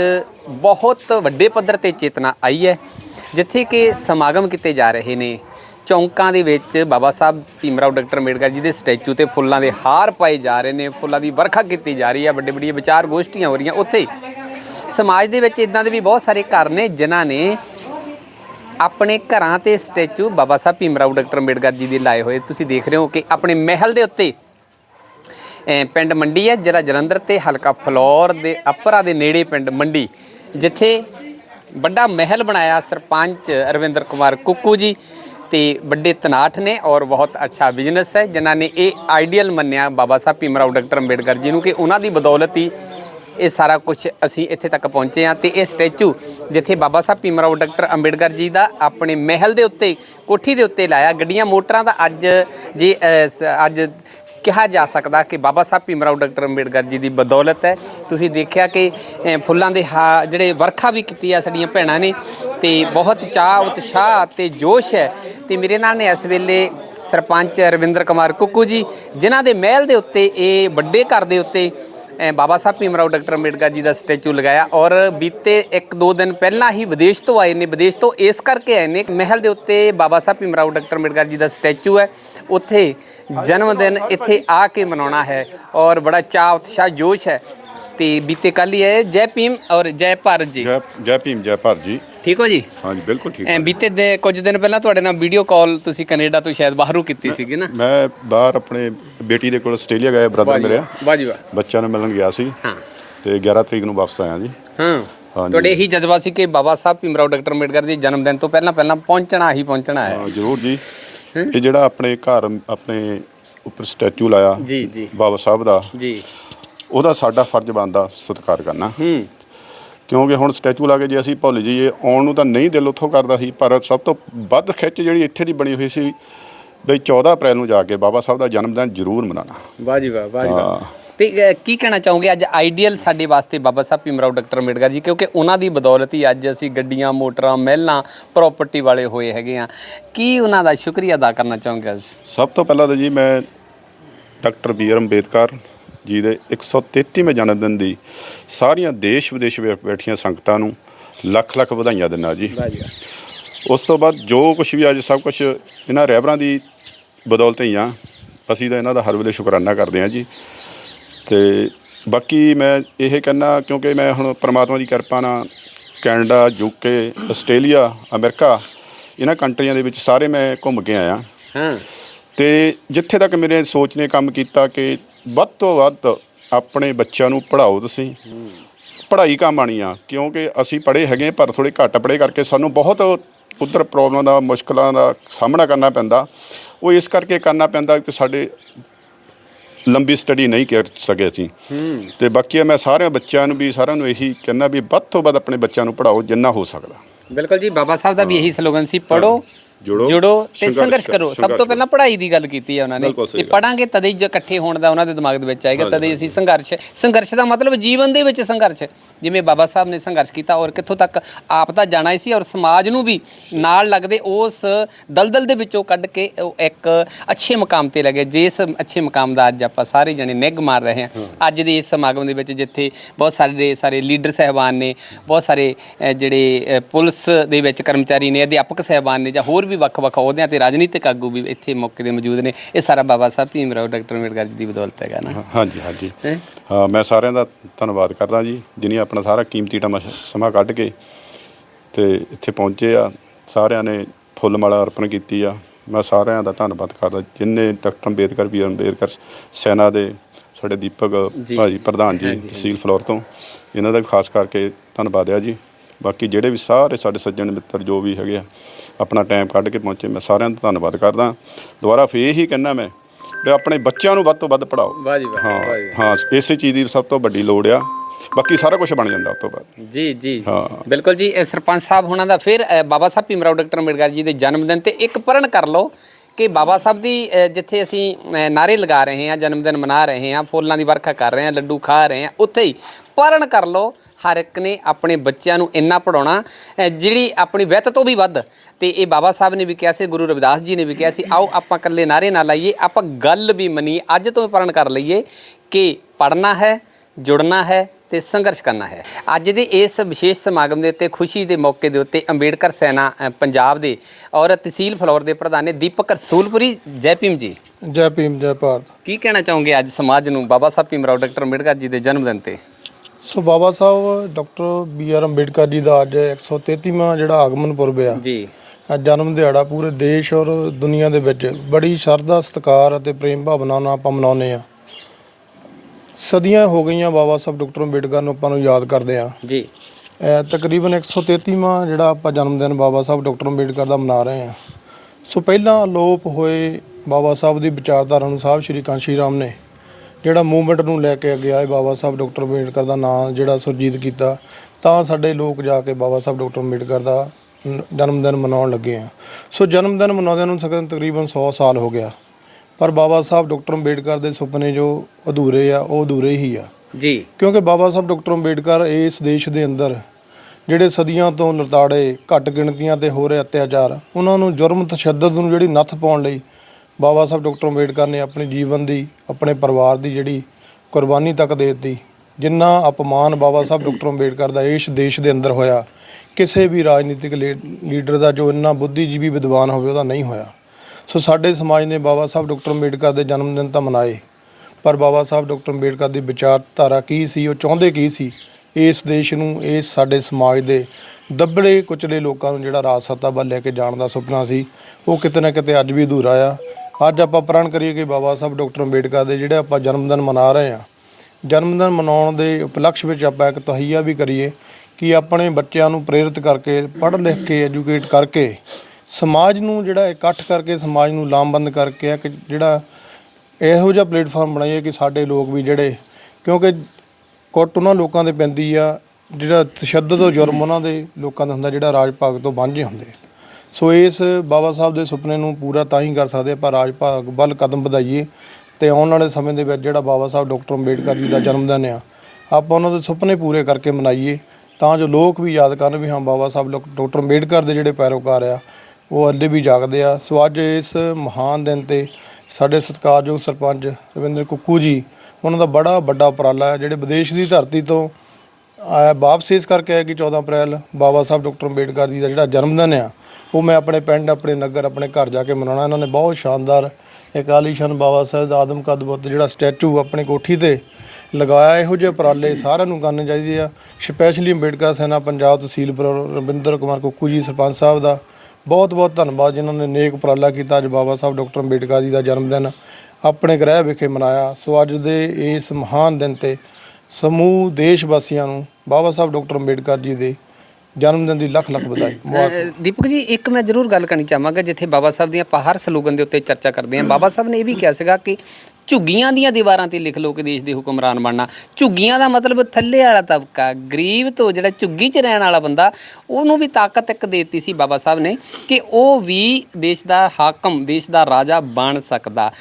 [SPEAKER 2] ਬਹੁਤ ਵੱਡੇ ਪੱਧਰ ਤੇ ਚੇਤਨਾ ਆਈ ਹੈ, ਜਿੱਥੇ ਕਿ ਸਮਾਗਮ ਕੀਤੇ ਜਾ ਰਹੇ ਨੇ। ਚੌਂਕਾਂ ਦੇ ਵਿੱਚ ਬਾਬਾ ਸਾਹਿਬ ਭੀਮਰਾਓ ਡਾਕਟਰ ਅੰਬੇਡਕਰ ਜੀ ਦੇ ਸਟੈਚੂ ਤੇ ਫੁੱਲਾਂ ਦੇ ਹਾਰ ਪਾਏ ਜਾ ਰਹੇ ਨੇ, ਫੁੱਲਾਂ ਦੀ ਵਰਖਾ ਕੀਤੀ ਜਾ ਰਹੀ ਹੈ, ਵੱਡੇ ਵੱਡੀਆਂ ਵਿਚਾਰ ਗੋਸ਼ਟੀਆਂ ਹੋ ਰਹੀਆਂ ਉੱਥੇ। ਸਮਾਜ ਦੇ ਵਿੱਚ ਇਦਾਂ ਦੇ ਵੀ ਬਹੁਤ ਸਾਰੇ ਘਰ ਨੇ, ਜਿਨ੍ਹਾਂ ਨੇ ਆਪਣੇ ਘਰਾਂ ਤੇ ਸਟੈਚੂ ਬਾਬਾ ਸਾਹਿਬ ਭੀਮਰਾਓ ਡਾਕਟਰ ਅੰਬੇਡਕਰ ਜੀ ਦੇ ਲਾਏ ਹੋਏ। ਤੁਸੀਂ ਦੇਖ ਰਹੇ ਹੋ ਕਿ ਆਪਣੇ ਮਹਿਲ ਦੇ ਉੱਤੇ ਪਿੰਡ ਮੰਡੀ ਹੈ ਜਿਹੜਾ ਜਲੰਧਰ ਤੇ ਹਲਕਾ ਫਲੌਰ ਦੇ ਅਪਰਾ ਦੇ ਨੇੜੇ ਪਿੰਡ ਮੰਡੀ, ਜਿੱਥੇ ਵੱਡਾ ਮਹਿਲ ਬਣਾਇਆ ਸਰਪੰਚ ਰਵਿੰਦਰ ਕੁਮਾਰ ਕੁੱਕੂ ਜੀ ਤੇ ਵੱਡੇ ਤਨਾਠ ਨੇ ਔਰ ਬਹੁਤ ਅੱਛਾ ਬਿਜ਼ਨਸ ਹੈ, ਜਿਨ੍ਹਾਂ ਨੇ ਇਹ ਆਈਡੀਅਲ ਮੰਨਿਆ ਬਾਬਾ ਸਾਹਿਬ ਭੀਮਰਾਓ ਡਾਕਟਰ ਅੰਬੇਡਕਰ ਜੀ ਨੂੰ ਕਿ ਉਹਨਾਂ ਦੀ ਬਦੌਲਤ ਹੀ ਇਹ ਸਾਰਾ ਕੁਝ ਅਸੀਂ ਇੱਥੇ ਤੱਕ ਪਹੁੰਚੇ ਹਾਂ ਤੇ ਇਹ ਸਟੈਚੂ ਜਿੱਥੇ ਬਾਬਾ ਸਾਹਿਬ ਭੀਮਰਾਓ ਡਾਕਟਰ ਅੰਬੇਡਕਰ ਜੀ ਦਾ ਆਪਣੇ ਮਹਿਲ ਦੇ ਉੱਤੇ, ਕੋਠੀ ਦੇ ਉੱਤੇ ਲਾਇਆ, ਗੱਡੀਆਂ, ਮੋਟਰਾਂ ਦਾ ਅੱਜ ਜੇ ਅੱਜ ਕਿਹਾ ਜਾ ਸਕਦਾ ਕਿ ਬਾਬਾ ਸਾਹਿਬ ਭੀਮਰਾਓ ਡਾਕਟਰ ਅੰਬੇਡਕਰ ਜੀ ਦੀ ਬਦੌਲਤ ਹੈ। ਤੁਸੀਂ ਦੇਖਿਆ ਕਿ ਫੁੱਲਾਂ ਦੇ ਹਾ- ਜਿਹੜੇ ਵਰਖਾ ਵੀ ਕੀਤੀ ਆ ਸਾਡੀਆਂ ਭੈਣਾਂ ਨੇ ਤੇ ਬਹੁਤ ਚਾਹ ਉਤਸ਼ਾਹ ਤੇ ਜੋਸ਼ ਹੈ। ਤੇ ਮੇਰੇ ਨਾਲ ਨੇ ਇਸ ਵੇਲੇ ਸਰਪੰਚ ਰਵਿੰਦਰ ਕੁਮਾਰ ਕੁੱਕੂ ਜੀ, ਜਿਨ੍ਹਾਂ ਦੇ ਮਹਿਲ ਦੇ ਉੱਤੇ, ਇਹ ਵੱਡੇ ਘਰ ਦੇ ਉੱਤੇ ਬਾਬਾ ਸਾਹਿਬ ਭੀਮਰਾਓ ਡਾਕਟਰ ਅੰਬੇਡਕਰ ਜੀ ਦਾ ਸਟੈਚੂ ਲਗਾਇਆ ਔਰ ਬੀਤੇ 1-2 ਦਿਨ ਪਹਿਲਾਂ ਹੀ ਵਿਦੇਸ਼ ਤੋਂ ਆਏ ਨੇ, ਵਿਦੇਸ਼ ਤੋਂ ਇਸ ਕਰਕੇ ਆਏ ਨੇ, ਮਹਿਲ ਦੇ ਉੱਤੇ ਬਾਬਾ ਸਾਹਿਬ ਭੀਮਰਾਓ ਡਾਕਟਰ ਅੰਬੇਡਕਰ ਜੀ ਦਾ ਸਟੈਚੂ ਹੈ। ਉੱਥੇ ਜਨਮ ਦਿਨ ਇੱਥੇ ਆ ਕੇ ਮਨਾਉਣਾ ਹੈ ਔਰ ਬੜਾ ਚਾਅ, ਉਤਸ਼ਾਹ, ਜੋਸ਼ ਹੈ ਤੇ ਬੀਤੇ ਕੱਲ ਹੀ ਹੈ ਜੈ ਭੀਮ ਔਰ ਜੈ ਭਾਰਤ ਜੀ
[SPEAKER 1] ਜੈ ਭੀਮ, ਜੈ ਭਾਰਤ ਜੀ।
[SPEAKER 2] ਠੀਕ ਹੋ ਜੀ?
[SPEAKER 1] ਹਾਂਜੀ ਬਿਲਕੁਲ ਠੀਕ
[SPEAKER 2] ਐ
[SPEAKER 1] ਹੈ।
[SPEAKER 2] ਬੀਤੇ ਦੇ ਕੁਝ ਦਿਨ ਪਹਿਲਾਂ ਤੁਹਾਡੇ ਨਾਲ ਵੀਡੀਓ ਕਾਲ ਤੁਸੀਂ ਕੈਨੇਡਾ ਤੋਂ ਸ਼ਾਇਦ ਬਾਹਰੋਂ ਕੀਤੀ ਸੀਗੀ ਨਾ।
[SPEAKER 1] ਮੈਂ ਬਾਹਰ ਆਪਣੇ ਬੇਟੀ ਦੇ ਕੋਲ ਆਸਟ੍ਰੇਲੀਆ ਗਿਆ ਬ੍ਰਦਰ ਮੇਰੇ।
[SPEAKER 2] ਵਾਜੀ ਵਾਹ
[SPEAKER 1] ਬੱਚਿਆਂ ਨੂੰ ਮਿਲਣ ਗਿਆ ਸੀ।
[SPEAKER 2] ਹਾਂ।
[SPEAKER 1] ਤੇ 11 ਤਰੀਕ ਨੂੰ ਵਾਪਸ ਆਇਆ ਜੀ।
[SPEAKER 2] ਹਾਂ। ਤੁਹਾਡੇ ਇਹੀ ਜਜ਼ਬਾ ਸੀ ਕਿ ਬਾਬਾ ਸਾਹਿਬ ਭੀਮਰਾਓ ਡਾਕਟਰ ਅੰਬੇਡਕਰ ਦੇ ਜਨਮ ਦਿਨ ਤੋਂ ਪਹਿਲਾਂ ਪਹਿਲਾਂ ਪਹੁੰਚਣਾ ਹੀ ਪਹੁੰਚਣਾ ਹੈ।
[SPEAKER 1] ਹਾਂ, ਜ਼ਰੂਰ ਜੀ। ਇਹ ਜਿਹੜਾ ਆਪਣੇ ਘਰ ਆਪਣੇ ਉੱਪਰ ਸਟੈਚੂ ਲਾਇਆ
[SPEAKER 2] ਜੀ ਜੀ।
[SPEAKER 1] ਬਾਬਾ ਸਾਹਿਬ ਦਾ
[SPEAKER 2] ਜੀ।
[SPEAKER 1] ਉਹਦਾ ਸਾਡਾ ਫਰਜ਼ ਬਣਦਾ ਸਤਿਕਾਰ ਕਰਨਾ।
[SPEAKER 2] ਹੂੰ।
[SPEAKER 1] ਕਿਉਂਕਿ ਹੁਣ ਸਟੈਚੂ ਲਾ ਕੇ ਜੇ ਅਸੀਂ ਭੁੱਲ ਜਾਈਏ ਆਉਣ ਨੂੰ ਤਾਂ ਨਹੀਂ ਦਿਲ ਉੱਥੋਂ ਕਰਦਾ ਸੀ ਪਰ ਸਭ ਤੋਂ ਵੱਧ ਖਿੱਚ ਜਿਹੜੀ ਇੱਥੇ ਦੀ ਬਣੀ ਹੋਈ ਸੀ ਬਈ 14 ਅਪ੍ਰੈਲ ਨੂੰ ਜਾ ਕੇ ਬਾਬਾ ਸਾਹਿਬ ਦਾ ਜਨਮ ਦਿਨ ਜ਼ਰੂਰ ਮਨਾਉਣਾ।
[SPEAKER 2] ਵਾਹ ਜੀ ਵਾਹ ਵਾਹ ਜੀ। ਵਾਹ। ਤੇ ਅ, ਕੀ ਕਹਿਣਾ ਚਾਹੋਗੇ? ਅੱਜ ਆਈਡੀਅਲ ਸਾਡੇ ਵਾਸਤੇ ਬਾਬਾ ਸਾਹਿਬ ਭੀਮਰਾਓ ਡਾਕਟਰ ਅੰਬੇਡਕਰ ਜੀ ਕਿਉਂਕਿ ਉਹਨਾਂ ਦੀ ਬਦੌਲਤ ਹੀ ਅੱਜ ਅਸੀਂ ਗੱਡੀਆਂ ਮੋਟਰਾਂ ਮਹਿਲਾਂ ਪ੍ਰਾਪਰਟੀ ਵਾਲੇ ਹੋਏ ਹੈਗੇ ਆ ਕੀ ਉਹਨਾਂ ਦਾ ਸ਼ੁਕਰੀਆ ਅਦਾ ਕਰਨਾ ਚਾਹੋਗੇ? ਅੱਜ
[SPEAKER 1] ਸਭ ਤੋਂ ਪਹਿਲਾਂ ਤਾਂ ਜੀ ਮੈਂ ਡਾਕਟਰ ਬੀ ਆਰ ਅੰਬੇਦਕਰ ਜੀ ਦੇ 133ਵੇਂ ਜਨਮ ਦਿਨ ਦੀ ਸਾਰੀਆਂ ਦੇਸ਼ ਵਿਦੇਸ਼ ਵਿੱਚ ਬੈਠੀਆਂ ਸੰਗਤਾਂ ਨੂੰ ਲੱਖ ਲੱਖ ਵਧਾਈਆਂ ਦਿੰਦਾ ਜੀ। ਉਸ ਤੋਂ ਬਾਅਦ ਜੋ ਕੁਝ ਵੀ ਅੱਜ ਸਭ ਕੁਝ ਇਹਨਾਂ ਰਹਿਬਰਾਂ ਦੀ ਬਦੌਲਤ ਹੀ ਆ ਅਸੀਂ ਤਾਂ ਇਹਨਾਂ ਦਾ ਹਰ ਵੇਲੇ ਸ਼ੁਕਰਾਨਾ ਕਰਦੇ ਹਾਂ ਜੀ। ਤੇ ਬਾਕੀ ਮੈਂ ਇਹ ਕਹਿਣਾ ਕਿਉਂਕਿ ਮੈਂ ਹੁਣ ਪ੍ਰਮਾਤਮਾ ਦੀ ਕਿਰਪਾ ਨਾਲ ਕੈਨੇਡਾ ਯੂਕੇ ਆਸਟ੍ਰੇਲੀਆ ਅਮਰੀਕਾ ਇਹਨਾਂ ਕੰਟਰੀਆਂ ਦੇ ਵਿੱਚ ਸਾਰੇ ਮੈਂ ਘੁੰਮ ਕੇ ਆਇਆ।
[SPEAKER 2] ਹਾਂ।
[SPEAKER 1] ਤੇ ਜਿੱਥੇ ਤੱਕ ਮੇਰੇ ਸੋਚ ਨੇ ਕੰਮ ਕੀਤਾ ਕਿ ਵੱਧ ਤੋਂ ਵੱਧ ਆਪਣੇ ਬੱਚਿਆਂ ਨੂੰ ਪੜ੍ਹਾਓ ਤੁਸੀਂ। ਪੜ੍ਹਾਈ ਕੰਮ ਆਣੀ ਆ? ਕਿਉਂਕਿ ਅਸੀਂ ਪੜ੍ਹੇ ਹੈਗੇ ਪਰ ਥੋੜੇ ਘੱਟ ਪੜ੍ਹੇ ਕਰਕੇ ਸਾਨੂੰ ਬਹੁਤ ਉਧਰ ਪ੍ਰੋਬਲਮਾਂ ਦਾ ਮੁਸ਼ਕਲਾਂ ਦਾ ਸਾਹਮਣਾ ਕਰਨਾ ਪੈਂਦਾ। ਉਹ ਇਸ ਕਰਕੇ ਕਰਨਾ ਪੈਂਦਾ ਕਿ ਸਾਡੇ ਲੰਬੀ ਸਟੱਡੀ ਨਹੀਂ ਕਰ ਸਕੇ ਅਸੀਂ। ਤੇ ਬਾਕੀ ਮੈਂ ਸਾਰਿਆਂ ਬੱਚਿਆਂ ਨੂੰ ਵੀ ਸਾਰਿਆਂ ਨੂੰ ਇਹੀ ਕਹਿੰਦਾ ਵੀ ਵੱਧ ਤੋਂ ਵੱਧ ਆਪਣੇ ਬੱਚਿਆਂ ਨੂੰ ਪੜ੍ਹਾਓ ਜਿੰਨਾ ਹੋ ਸਕਦਾ।
[SPEAKER 2] ਬਿਲਕੁਲ ਜੀ ਬਾਬਾ ਸਾਹਿਬ ਦਾ ਵੀ ਇਹੀ ਸਲੋਗਨ ਸੀ ਪੜੋ
[SPEAKER 1] ਜੁੜੋ
[SPEAKER 2] ਜੁੜੋ ਤੇ
[SPEAKER 1] ਸੰਘਰਸ਼
[SPEAKER 2] ਕਰੋ ਸਭ ਤੋਂ ਪਹਿਲਾਂ ਪੜ੍ਹਾਈ ਦੀ ਗੱਲ ਕੀਤੀ ਹੈ ਉਹਨਾਂ ਨੇ।
[SPEAKER 1] ਗੱਲ।
[SPEAKER 2] ਪੜਾਂਗੇ ਤਦੇ ਹੀ ਇਕੱਠੇ ਹੋਣ ਦਾ ਉਹਨਾਂ ਦੇ ਦਿਮਾਗ ਦੇ ਵਿੱਚ ਆਏਗਾ ਤਦੇ ਹੀ ਅਸੀਂ ਸੰਘਰਸ਼ ਸੰਘਰਸ਼ ਦਾ ਮਤਲਬ ਜੀਵਨ ਦੇ ਵਿੱਚ ਸੰਘਰਸ਼। ਜਿਵੇਂ ਬਾਬਾ ਸਾਹਿਬ ਨੇ ਸੰਘਰਸ਼ ਕੀਤਾ ਔਰ ਕਿੱਥੋਂ ਤੱਕ ਆਪ ਤਾਂ ਜਾਣਾ ਹੀ ਸੀ ਔਰ ਸਮਾਜ ਨੂੰ ਵੀ ਨਾਲ ਲੱਗਦੇ ਉਸ ਦਲਦਲ ਦੇ ਵਿੱਚੋਂ ਕੱਢ ਕੇ ਉਹ ਇੱਕ ਅੱਛੇ ਮਕਾਮ ਤੇ ਲੱਗੇ ਜਿਸ ਅੱਛੇ ਮਕਾਮ ਦਾ ਅੱਜ ਆਪਾਂ ਸਾਰੇ ਜਣੇ ਨਿੱਘ ਮਾਰ ਰਹੇ ਹਾਂ। ਅੱਜ ਦੇ ਇਸ ਸਮਾਗਮ ਦੇ ਵਿੱਚ ਜਿੱਥੇ ਬਹੁਤ ਸਾਰੇ ਸਾਰੇ ਲੀਡਰ ਸਹਿਬਾਨ ਨੇ ਬਹੁਤ ਸਾਰੇ ਜਿਹੜੇ ਪੁਲਿਸ ਦੇ ਵਿੱਚ ਕਰਮਚਾਰੀ ਨੇ ਅਧਿਆਪਕ ਸਹਿਬਾਨ ਨੇ ਜਾਂ ਹੋਰ ਵੀ ਵੱਖ-ਵੱਖ ਅਹੁਦਿਆਂ ਤੇ ਰਾਜਨੀਤਿਕ ਆਗੂ ਵੀ ਇੱਥੇ ਮੌਕੇ ਤੇ ਮੌਜੂਦ ਨੇ। ਇਹ ਸਾਰਾ ਬਾਬਾ ਸਾਹਿਬ ਭੀਮ ਰਾਓ ਡਾਕਟਰ ਅੰਬੇਡਕਰ ਜੀ ਦੀ ਬਦੌਲਤ ਹੈਗਾ ਨਾ।
[SPEAKER 1] ਹਾਂਜੀ ਹਾਂਜੀ।
[SPEAKER 2] ਹੈਂ?
[SPEAKER 1] ਮੈਂ ਸਾਰਿਆਂ ਦਾ ਧੰਨਵਾਦ ਕਰਦਾ ਜੀ ਜਿਨੀ ਆਪਣਾ ਸਾਰਾ ਕੀਮਤੀ ਸਮਾਂ ਕੱਢ ਕੇ ਤੇ ਇੱਥੇ ਪਹੁੰਚੇ ਆ। ਸਾਰਿਆਂ ਨੇ ਫੁੱਲ ਮਾਲਾ ਅਰਪਣ ਕੀਤੀ ਆ। ਮੈਂ ਸਾਰਿਆਂ ਦਾ ਧੰਨਵਾਦ ਕਰਦਾ ਜਿਨਨੇ ਡਾਕਟਰ ਅੰਬੇਦਕਰ ਵੀ ਅੰਬੇਦਕਰ ਸੈਨਾ ਦੇ ਸਾਡੇ ਦੀਪਕ। ਭਾਜੀ ਪ੍ਰਧਾਨ ਜੀ ਤਹਿਸੀਲ ਫਲੋਰ ਤੋਂ ਇਹਨਾਂ ਦਾ ਵੀ ਖਾਸ ਕਰਕੇ ਧੰਨਵਾਦ ਆ ਜੀ। ਬਾਕੀ ਜਿਹੜੇ ਵੀ ਸਾਰੇ ਸਾਡੇ ਸੱਜਣ ਮਿੱਤਰ ਜੋ ਵੀ ਹੈਗੇ ਆ ਆਪਣਾ ਟਾਈਮ ਕੱਢ ਕੇ ਪਹੁੰਚੇ ਮੈਂ ਸਾਰਿਆਂ ਦਾ ਧੰਨਵਾਦ ਕਰਦਾ। ਦੁਬਾਰਾ ਫੇਰ ਇਹੀ ਕਹਿਣਾ ਮੈਂ ਵੀ ਆਪਣੇ ਬੱਚਿਆਂ ਨੂੰ ਵੱਧ ਤੋਂ ਵੱਧ ਪੜਾਓ
[SPEAKER 2] ਵਾਹ ਜੀ ਵਾਹ,
[SPEAKER 1] ਹਾਂ। ਹਾਂ ਇਸੇ ਚੀਜ਼ ਦੀ ਸਭ ਤੋਂ ਵੱਡੀ ਲੋੜ ਆ। ਬਾਕੀ ਸਾਰਾ ਕੁਝ ਬਣ ਜਾਂਦਾ ਉਸ ਤੋਂ ਬਾਅਦ।
[SPEAKER 2] ਜੀ ਜੀ।
[SPEAKER 1] ਹਾਂ।
[SPEAKER 2] ਬਿਲਕੁਲ ਜੀ ਸਰਪੰਚ ਸਾਹਿਬ ਹੁਣਾਂ ਦਾ ਫਿਰ ਬਾਬਾ ਸਾਹਿਬ ਭੀਮ ਰਾਓ ਡਾਕਟਰ ਅੰਬੇਡਕਰ ਜੀ ਦੇ ਜਨਮ ਦਿਨ ਤੇ ਇੱਕ ਪਰਨ ਕਰ ਲਓ ਕਿ ਬਾਬਾ ਸਾਹਿਬ ਦੀ ਜਿੱਥੇ ਅਸੀਂ ਨਾਰੇ ਲਗਾ ਰਹੇ ਹਾਂ ਜਨਮ ਦਿਨ ਮਨਾ ਰਹੇ ਹਾਂ ਫੁੱਲਾਂ ਦੀ ਵਰਖਾ ਕਰ ਰਹੇ ਹਾਂ ਲੱਡੂ ਖਾ ਰਹੇ ਹਾਂ ਉੱਥੇ ਹੀ ਪਰਨ ਕਰ ਲਓ ਹਰ ਇੱਕ ਨੇ ਆਪਣੇ ਬੱਚਿਆਂ ਨੂੰ ਇੰਨਾ ਪੜਾਉਣਾ ਜਿਹੜੀ ਆਪਣੀ ਵਿੱਤ ਤੋਂ ਵੀ ਵੱਧ ਤੇ ਇਹ ਬਾਬਾ ਸਾਹਿਬ ਨੇ ਵੀ ਕਿਹਾ ਸੀ ਗੁਰੂ ਰਵਿਦਾਸ ਜੀ ਨੇ ਵੀ ਕਿਹਾ ਸੀ ਆਓ ਆਪਾਂ ਇਕੱਲੇ ਨਾਰੇ ਨਾ ਲਾਈਏ ਆਪਾਂ ਗੱਲ ਵੀ ਮੰਨੀਏ ਅੱਜ ਤੋਂ ਪਰਨ ਕਰ ਲਈਏ ਕਿ ਪੜਨਾ ਹੈ ਜੁੜਨਾ ਹੈ ਤੇ ਸੰਘਰਸ਼ ਕਰਨਾ ਹੈ। ਅੱਜ ਦੇ ਇਸ ਵਿਸ਼ੇਸ਼ ਸਮਾਗਮ ਦੇ ਉੱਤੇ ਖੁਸ਼ੀ ਦੇ ਮੌਕੇ ਦੇ ਉੱਤੇ ਅੰਬੇਡਕਰ ਸੈਨਾ ਪੰਜਾਬ ਦੇ ਔਰ ਤਹਿਸੀਲ ਫਲੋਰ ਦੇ ਪ੍ਰਧਾਨ ਨੇ ਦੀਪਕ ਰਸੂਲਪੁਰੀ ਜੈ ਭੀਮ ਜੀ।
[SPEAKER 5] ਜੈ ਭੀਮ ਜੈ ਭਾਰਤ।
[SPEAKER 2] ਕੀ ਕਹਿਣਾ ਚਾਹੋਗੇ ਅੱਜ ਸਮਾਜ ਨੂੰ? ਬਾਬਾ ਸਾਹਿਬ ਭੀਮ ਰਾਓ ਡਾਕਟਰ ਅੰਬੇਡਕਰ ਜੀ ਦੇ ਜਨਮ ਦਿਨ ਤੇ।
[SPEAKER 5] So Baba Sahib doctor B R Ambedkar ji ਦਾ ਅੱਜ 133ਵਾਂ ਜਿਹੜਾ ਆਗਮਨ ਪੁਰਬ ਆ।
[SPEAKER 2] ਜੀ।
[SPEAKER 5] ਅੱਜ ਜਨਮ ਦਿਹਾੜਾ ਪੂਰੇ ਦੇਸ਼ ਔਰ ਦੁਨੀਆ ਦੇ ਵਿੱਚ। ਬੜੀ ਸ਼ਰਧਾ ਸਤਿਕਾਰ ਅਤੇ ਪ੍ਰੇਮ ਭਾਵਨਾ ਨਾਲ ਆਪਾਂ ਮਨਾਉਂਦੇ ਆ ਸਦੀਆਂ ਹੋ ਗਈਆਂ ਬਾਬਾ ਸਾਹਿਬ ਡਾਕਟਰ ਅੰਬੇਡਕਰ ਨੂੰ ਆਪਾਂ ਨੂੰ ਯਾਦ ਕਰਦੇ ਆ
[SPEAKER 2] ਜੀ।
[SPEAKER 5] ਤਕਰੀਬਨ 133ਵਾਂ ਜਿਹੜਾ ਆਪਾਂ ਜਨਮ ਦਿਨ ਬਾਬਾ ਸਾਹਿਬ ਡਾਕਟਰ ਅੰਬੇਡਕਰ ਦਾ ਮਨਾ ਰਹੇ ਆ ਸੋ ਪਹਿਲਾਂ ਅਲੋਪ ਹੋਏ ਬਾਬਾ ਸਾਹਿਬ ਦੀ ਵਿਚਾਰਧਾਰਾ ਨੂੰ ਸਾਹਿਬ ਸ਼੍ਰੀ ਕਾਂਸ਼ੀ ਰਾਮ ਨੇ ਜਿਹੜਾ ਮੂਵਮੈਂਟ ਨੂੰ ਲੈ ਕੇ ਅੱਗੇ ਆਏ ਬਾਬਾ ਸਾਹਿਬ ਡਾਕਟਰ ਅੰਬੇਡਕਰ ਦਾ ਨਾਮ ਜਿਹੜਾ ਸੁਰਜੀਤ ਕੀਤਾ ਤਾਂ ਸਾਡੇ ਲੋਕ ਜਾ ਕੇ ਬਾਬਾ ਸਾਹਿਬ ਡਾਕਟਰ ਅੰਬੇਡਕਰ ਦਾ ਜਨਮ ਦਿਨ ਮਨਾਉਣ ਲੱਗੇ ਆ। ਸੋ ਜਨਮ ਦਿਨ ਮਨਾਉਂਦਿਆਂ ਨੂੰ ਸਕਨ ਤਕਰੀਬਨ 100 ਸਾਲ ਹੋ ਗਿਆ। ਪਰ ਬਾਬਾ ਸਾਹਿਬ ਡਾਕਟਰ ਅੰਬੇਡਕਰ ਦੇ ਸੁਪਨੇ ਜੋ ਅਧੂਰੇ ਆ ਉਹ ਅਧੂਰੇ ਹੀ ਆ।
[SPEAKER 2] ਜੀ।
[SPEAKER 5] ਕਿਉਂਕਿ ਬਾਬਾ ਸਾਹਿਬ ਡਾਕਟਰ ਅੰਬੇਡਕਰ ਇਸ ਦੇਸ਼ ਦੇ ਅੰਦਰ ਜਿਹੜੇ ਸਦੀਆਂ ਤੋਂ ਲਤਾੜੇ ਘੱਟ ਗਿਣਤੀਆਂ ਤੇ ਹੋ ਰਹੇ ਅਤਿਆਚਾਰ ਉਹਨਾਂ ਨੂੰ ਜੁਰਮ ਤਸ਼ੱਦਦ ਨੂੰ ਜਿਹੜੀ ਨੱਥ ਪਾਉਣ ਲਈ ਬਾਬਾ ਸਾਹਿਬ ਡਾਕਟਰ ਅੰਬੇਡਕਰ ਨੇ ਆਪਣੀ ਜੀਵਨ ਦੀ, ਆਪਣੇ ਪਰਿਵਾਰ ਦੀ ਜਿਹੜੀ ਕੁਰਬਾਨੀ ਤੱਕ ਦੇ ਦਿੱਤੀ। ਜਿੰਨਾ ਅਪਮਾਨ ਬਾਬਾ ਸਾਹਿਬ ਡਾਕਟਰ ਅੰਬੇਡਕਰ ਦਾ ਇਸ ਦੇਸ਼ ਦੇ ਅੰਦਰ ਹੋਇਆ, ਕਿਸੇ ਵੀ ਰਾਜਨੀਤਿਕ ਲੀ- ਲੀਡਰ ਦਾ ਜੋ ਇੰਨਾ ਬੁੱਧੀਜੀਵੀ ਵਿਦਵਾਨ ਹੋਵੇ ਉਹਦਾ ਨਹੀਂ ਹੋਇਆ। ਸੋ ਸਾਡੇ ਸਮਾਜ ਨੇ ਬਾਬਾ ਸਾਹਿਬ ਡਾਕਟਰ ਅੰਬੇਡਕਰ ਦੇ ਜਨਮ ਦਿਨ ਤਾਂ ਮਨਾਏ, ਪਰ ਬਾਬਾ ਸਾਹਿਬ ਡਾਕਟਰ ਅੰਬੇਡਕਰ ਦੀ ਵਿਚਾਰਧਾਰਾ ਕੀ ਸੀ, ਉਹ ਚਾਹੁੰਦੇ ਕੀ ਸੀ? ਇਸ ਦੇਸ਼ ਨੂੰ, ਇਸ ਸਾਡੇ ਸਮਾਜ ਦੇ ਦੱਬੜੇ ਕੁਚਲੇ ਲੋਕਾਂ ਨੂੰ ਜਿਹੜਾ ਰਾਜ ਸੱਤਾ ਵੱਲ ਲੈ ਕੇ ਜਾਣ ਦਾ ਸੁਪਨਾ ਸੀ, ਉਹ ਕਿਤੇ ਨਾ ਕਿਤੇ ਅੱਜ ਵੀ ਅਧੂਰਾ ਆ। ਅੱਜ ਆਪਾਂ ਪ੍ਰਣ ਕਰੀਏ ਕਿ ਬਾਬਾ ਸਾਹਿਬ ਡਾਕਟਰ ਅੰਬੇਡਕਰ ਦੇ ਜਿਹੜੇ ਆਪਾਂ ਜਨਮ ਦਿਨ ਮਨਾ ਰਹੇ ਆ ਜਨਮ ਦਿਨ ਮਨਾਉਣ ਦੇ ਉਪਲਕਸ਼ ਵਿੱਚ ਆਪਾਂ ਇੱਕ ਤਹਈਆ ਵੀ ਕਰੀਏ ਕਿ ਆਪਣੇ ਬੱਚਿਆਂ ਨੂੰ ਪ੍ਰੇਰਿਤ ਕਰਕੇ, ਪੜ੍ਹ ਲਿਖ ਕੇ ਐਜੂਕੇਟ ਕਰਕੇ, ਸਮਾਜ ਨੂੰ ਜਿਹੜਾ ਇਕੱਠ ਕਰਕੇ, ਸਮਾਜ ਨੂੰ ਲਾਮਬੰਦ ਕਰਕੇ ਇੱਕ ਜਿਹੜਾ ਇਹੋ ਜਿਹਾ ਪਲੇਟਫਾਰਮ ਬਣਾਈਏ ਕਿ ਸਾਡੇ ਲੋਕ ਵੀ ਜਿਹੜੇ, ਕਿਉਂਕਿ ਕੁੱਟ ਉਹਨਾਂ ਲੋਕਾਂ ਦੇ ਪੈਂਦੀ ਆ, ਜਿਹੜਾ ਤਸ਼ੱਦਦ ਉਹ ਜੁਰਮ ਉਹਨਾਂ ਦੇ ਲੋਕਾਂ ਦਾ ਹੁੰਦਾ, ਜਿਹੜਾ ਰਾਜ ਭਾਗ ਤੋਂ ਵਾਂਝੇ ਹੁੰਦੇ। ਸੋ ਇਸ ਬਾਬਾ ਸਾਹਿਬ ਦੇ ਸੁਪਨੇ ਨੂੰ ਪੂਰਾ ਤਾਂ ਹੀ ਕਰ ਸਕਦੇ ਆਪਾਂ ਰਾਜ ਭਾਗ ਵੱਲ ਕਦਮ ਵਧਾਈਏ ਤੇ ਆਉਣ ਵਾਲੇ ਸਮੇਂ ਦੇ ਵਿੱਚ ਜਿਹੜਾ ਬਾਬਾ ਸਾਹਿਬ ਡਾਕਟਰ ਅੰਬੇਡਕਰ ਜੀ ਦਾ ਜਨਮ ਦਿਨ ਆ, ਆਪਾਂ ਉਹਨਾਂ ਦੇ ਸੁਪਨੇ ਪੂਰੇ ਕਰਕੇ ਮਨਾਈਏ ਤਾਂ ਜੋ ਲੋਕ ਵੀ ਯਾਦ ਕਰਨ ਵੀ ਹਾਂ, ਬਾਬਾ ਸਾਹਿਬ ਲੋਕ- ਡਾਕਟਰ ਅੰਬੇਡਕਰ ਦੇ ਜਿਹੜੇ ਪੈਰੋਕਾਰ ਆ, ਉਹ ਅੱਲੇ ਵੀ ਜਾਗਦੇ ਆ। ਸੋ ਅੱਜ ਇਸ ਮਹਾਨ ਦਿਨ ਤੇ ਸਾਡੇ ਸਤਿਕਾਰਯੋਗ ਸਰਪੰਚ ਰਵਿੰਦਰ ਕੁੱਕੂ ਜੀ, ਉਹਨਾਂ ਦਾ ਬੜਾ ਵੱਡਾ ਉਪਰਾਲਾ ਹੈ ਜਿਹੜੇ ਵਿਦੇਸ਼ ਦੀ ਧਰਤੀ ਤੋਂ ਆਇਆ ਵਾਪਸ ਇਸ ਕਰਕੇ ਆਇਆ ਕਿ 14 ਅਪ੍ਰੈਲ ਬਾਬਾ ਸਾਹਿਬ ਡਾਕਟਰ ਅੰਬੇਡਕਰ ਜੀ ਦਾ ਜਿਹੜਾ ਜਨਮ ਦਿਨ ਆ ਉਹ ਮੈਂ ਆਪਣੇ ਪਿੰਡ, ਆਪਣੇ ਨਗਰ, ਆਪਣੇ ਘਰ ਜਾ ਕੇ ਮਨਾਉਣਾ। ਇਹਨਾਂ ਨੇ ਬਹੁਤ ਸ਼ਾਨਦਾਰ ਇੱਕ ਆਲੀਸ਼ਾਨ ਬਾਬਾ ਸਾਹਿਬ ਦਾ ਆਦਮ ਕਦ ਬੁੱਤ ਜਿਹੜਾ ਸਟੈਚੂ ਆਪਣੀ ਕੋਠੀ ਤੇ ਲਗਾਇਆ। ਇਹੋ ਜਿਹੇ ਉਪਰਾਲੇ ਸਾਰਿਆਂ ਨੂੰ ਕਰਨੇ ਚਾਹੀਦੇ ਆ। ਸਪੈਸ਼ਲੀ ਅੰਬੇਡਕਰ ਸੈਨਾ, ਪੰਜਾਬ ਤਹਿਸੀਲ ਰਵਿੰਦਰ ਕੁਮਾਰ ਕੁੱਕੂ ਜੀ, ਸਰਪੰਚ ਸਾਹਿਬ ਦਾ ਬਹੁਤ ਬਹੁਤ ਧੰਨਵਾਦ ਜਿਨ੍ਹਾਂ ਨੇ ਨੇਕ ਉਪਰਾਲਾ ਕੀਤਾ। ਅੱਜ ਬਾਬਾ ਸਾਹਿਬ ਡਾਕਟਰ ਅੰਬੇਡਕਰ ਜੀ ਦਾ ਜਨਮ ਦਿਨ ਆਪਣੇ ਗ੍ਰਹਿ ਵਿਖੇ ਮਨਾਇਆ। ਸੋ ਅੱਜ ਦੇ ਇਸ ਮਹਾਨ ਦਿਨ ਤੇ ਸਮੂਹ ਦੇਸ਼ ਵਾਸੀਆਂ ਨੂੰ ਬਾਬਾ ਸਾਹਿਬ ਡਾਕਟਰ ਅੰਬੇਡਕਰ ਜੀ ਦੇ ਜਨਮ ਦਿਨ ਦੀ ਲੱਖ ਲੱਖ ਵਧਾਈ। ਮੁਬਾਰਕ
[SPEAKER 2] ਦੀਪਕ ਜੀ, ਇੱਕ ਮੈਂ ਜ਼ਰੂਰ ਗੱਲ ਕਰਨੀ ਚਾਹਾਂਗਾ, ਜਿੱਥੇ ਬਾਬਾ ਸਾਹਿਬ ਦੀਆਂ ਆਪਾਂ ਹਰ ਸਲੋਗਨ ਦੇ ਉੱਤੇ ਚਰਚਾ ਕਰਦੇ ਹਾਂ। ਬਾਬਾ ਸਾਹਿਬ ਨੇ ਇਹ ਵੀ ਕਿਹਾ ਸੀਗਾ ਕਿ ਝੁੱਗੀਆਂ ਦੀਆਂ ਦੀਵਾਰਾਂ ਤੇ ਲਿਖ ਲੋ ਕਿ ਦੇਸ਼ ਦੇ ਹੁਕਮਰਾਨ ਬਣਨਾ। ਝੁੱਗੀਆਂ ਦਾ ਮਤਲਬ ਥੱਲੇ ਵਾਲਾ ਤਬਕਾ, ਗਰੀਬ ਤੋਂ ਜਿਹੜਾ ਝੁੱਗੀ 'ਚ ਰਹਿਣ ਵਾਲਾ ਬੰਦਾ, ਉਹਨੂੰ ਵੀ ਤਾਕਤ ਇੱਕ ਦੇ ਦਿੱਤੀ ਸੀ ਬਾਬਾ ਸਾਹਿਬ ਨੇ ਕਿ ਉਹ ਵੀ ਦੇਸ਼ ਦਾ ਹਾਕਮ, ਦੇਸ਼ ਦਾ ਰਾਜਾ ਬਣ ਸਕਦਾ।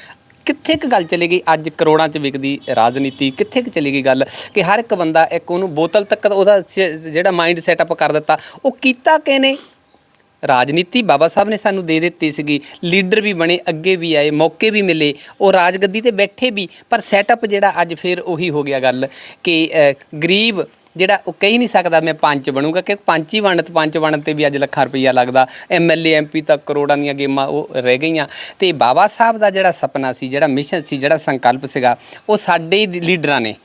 [SPEAKER 2] ਕਿੱਥੇ ਕੁ ਗੱਲ ਚਲੇ ਗਈ? ਅੱਜ ਕਰੋੜਾਂ 'ਚ ਵਿਕਦੀ ਰਾਜਨੀਤੀ ਕਿੱਥੇ ਕੁ ਚਲੀ ਗਈ ਗੱਲ? ਕਿ ਹਰ ਇੱਕ ਬੰਦਾ ਇੱਕ ਉਹਨੂੰ ਬੋਤਲ ਤੱਕ ਉਹਦਾ ਸ- ਜਿਹੜਾ ਮਾਈਂਡ ਸੈਟਅਪ ਕਰ ਦਿੱਤਾ ਉਹ ਕੀਤਾ ਕਿਹਨੇ? ਰਾਜਨੀਤੀ ਬਾਬਾ ਸਾਹਿਬ ਨੇ ਸਾਨੂੰ ਦੇ ਦਿੱਤੀ ਸੀਗੀ। ਲੀਡਰ ਵੀ ਬਣੇ ਅੱਗੇ ਵੀ ਆਏ ਮੌਕੇ ਵੀ ਮਿਲੇ। ਉਹ ਰਾਜਗੱਦੀ ਤੇ ਬੈਠੇ ਵੀ ਪਰ ਸੈਟਅਪ ਜਿਹੜਾ ਅੱਜ ਫਿਰ ਉਹੀ ਹੋ ਗਿਆ ਗੱਲ ਕਿ ਅਹ, ਗਰੀਬ ਜਿਹੜਾ ਉਹ ਕਹਿ ਨਹੀਂ ਸਕਦਾ ਮੈਂ ਪੰਚ ਬਣੂਗਾ ਕਿ ਪੰਚ ਹੀ ਬਣਤ ਪੰਚ ਬਣਨ ਤੇ ਵੀ ਅੱਜ ਲੱਖਾਂ ਰੁਪਈਆ ਲੱਗਦਾ। ਐਮਐਲਏ ਐਮਪੀ ਤੱਕ ਕਰੋੜਾਂ ਦੀਆਂ ਗੇਮਾਂ ਉਹ ਰਹਿ ਗਈਆਂ। ਤੇ ਬਾਬਾ ਸਾਹਿਬ ਦਾ ਜਿਹੜਾ ਸੁਪਨਾ ਸੀ, ਜਿਹੜਾ ਮਿਸ਼ਨ ਸੀ, ਜਿਹੜਾ ਸੰਕਲਪ ਸੀਗਾ, ਉਹ ਸਾਡੇ ਹੀ ਲੀਡਰਾਂ ਨੇ।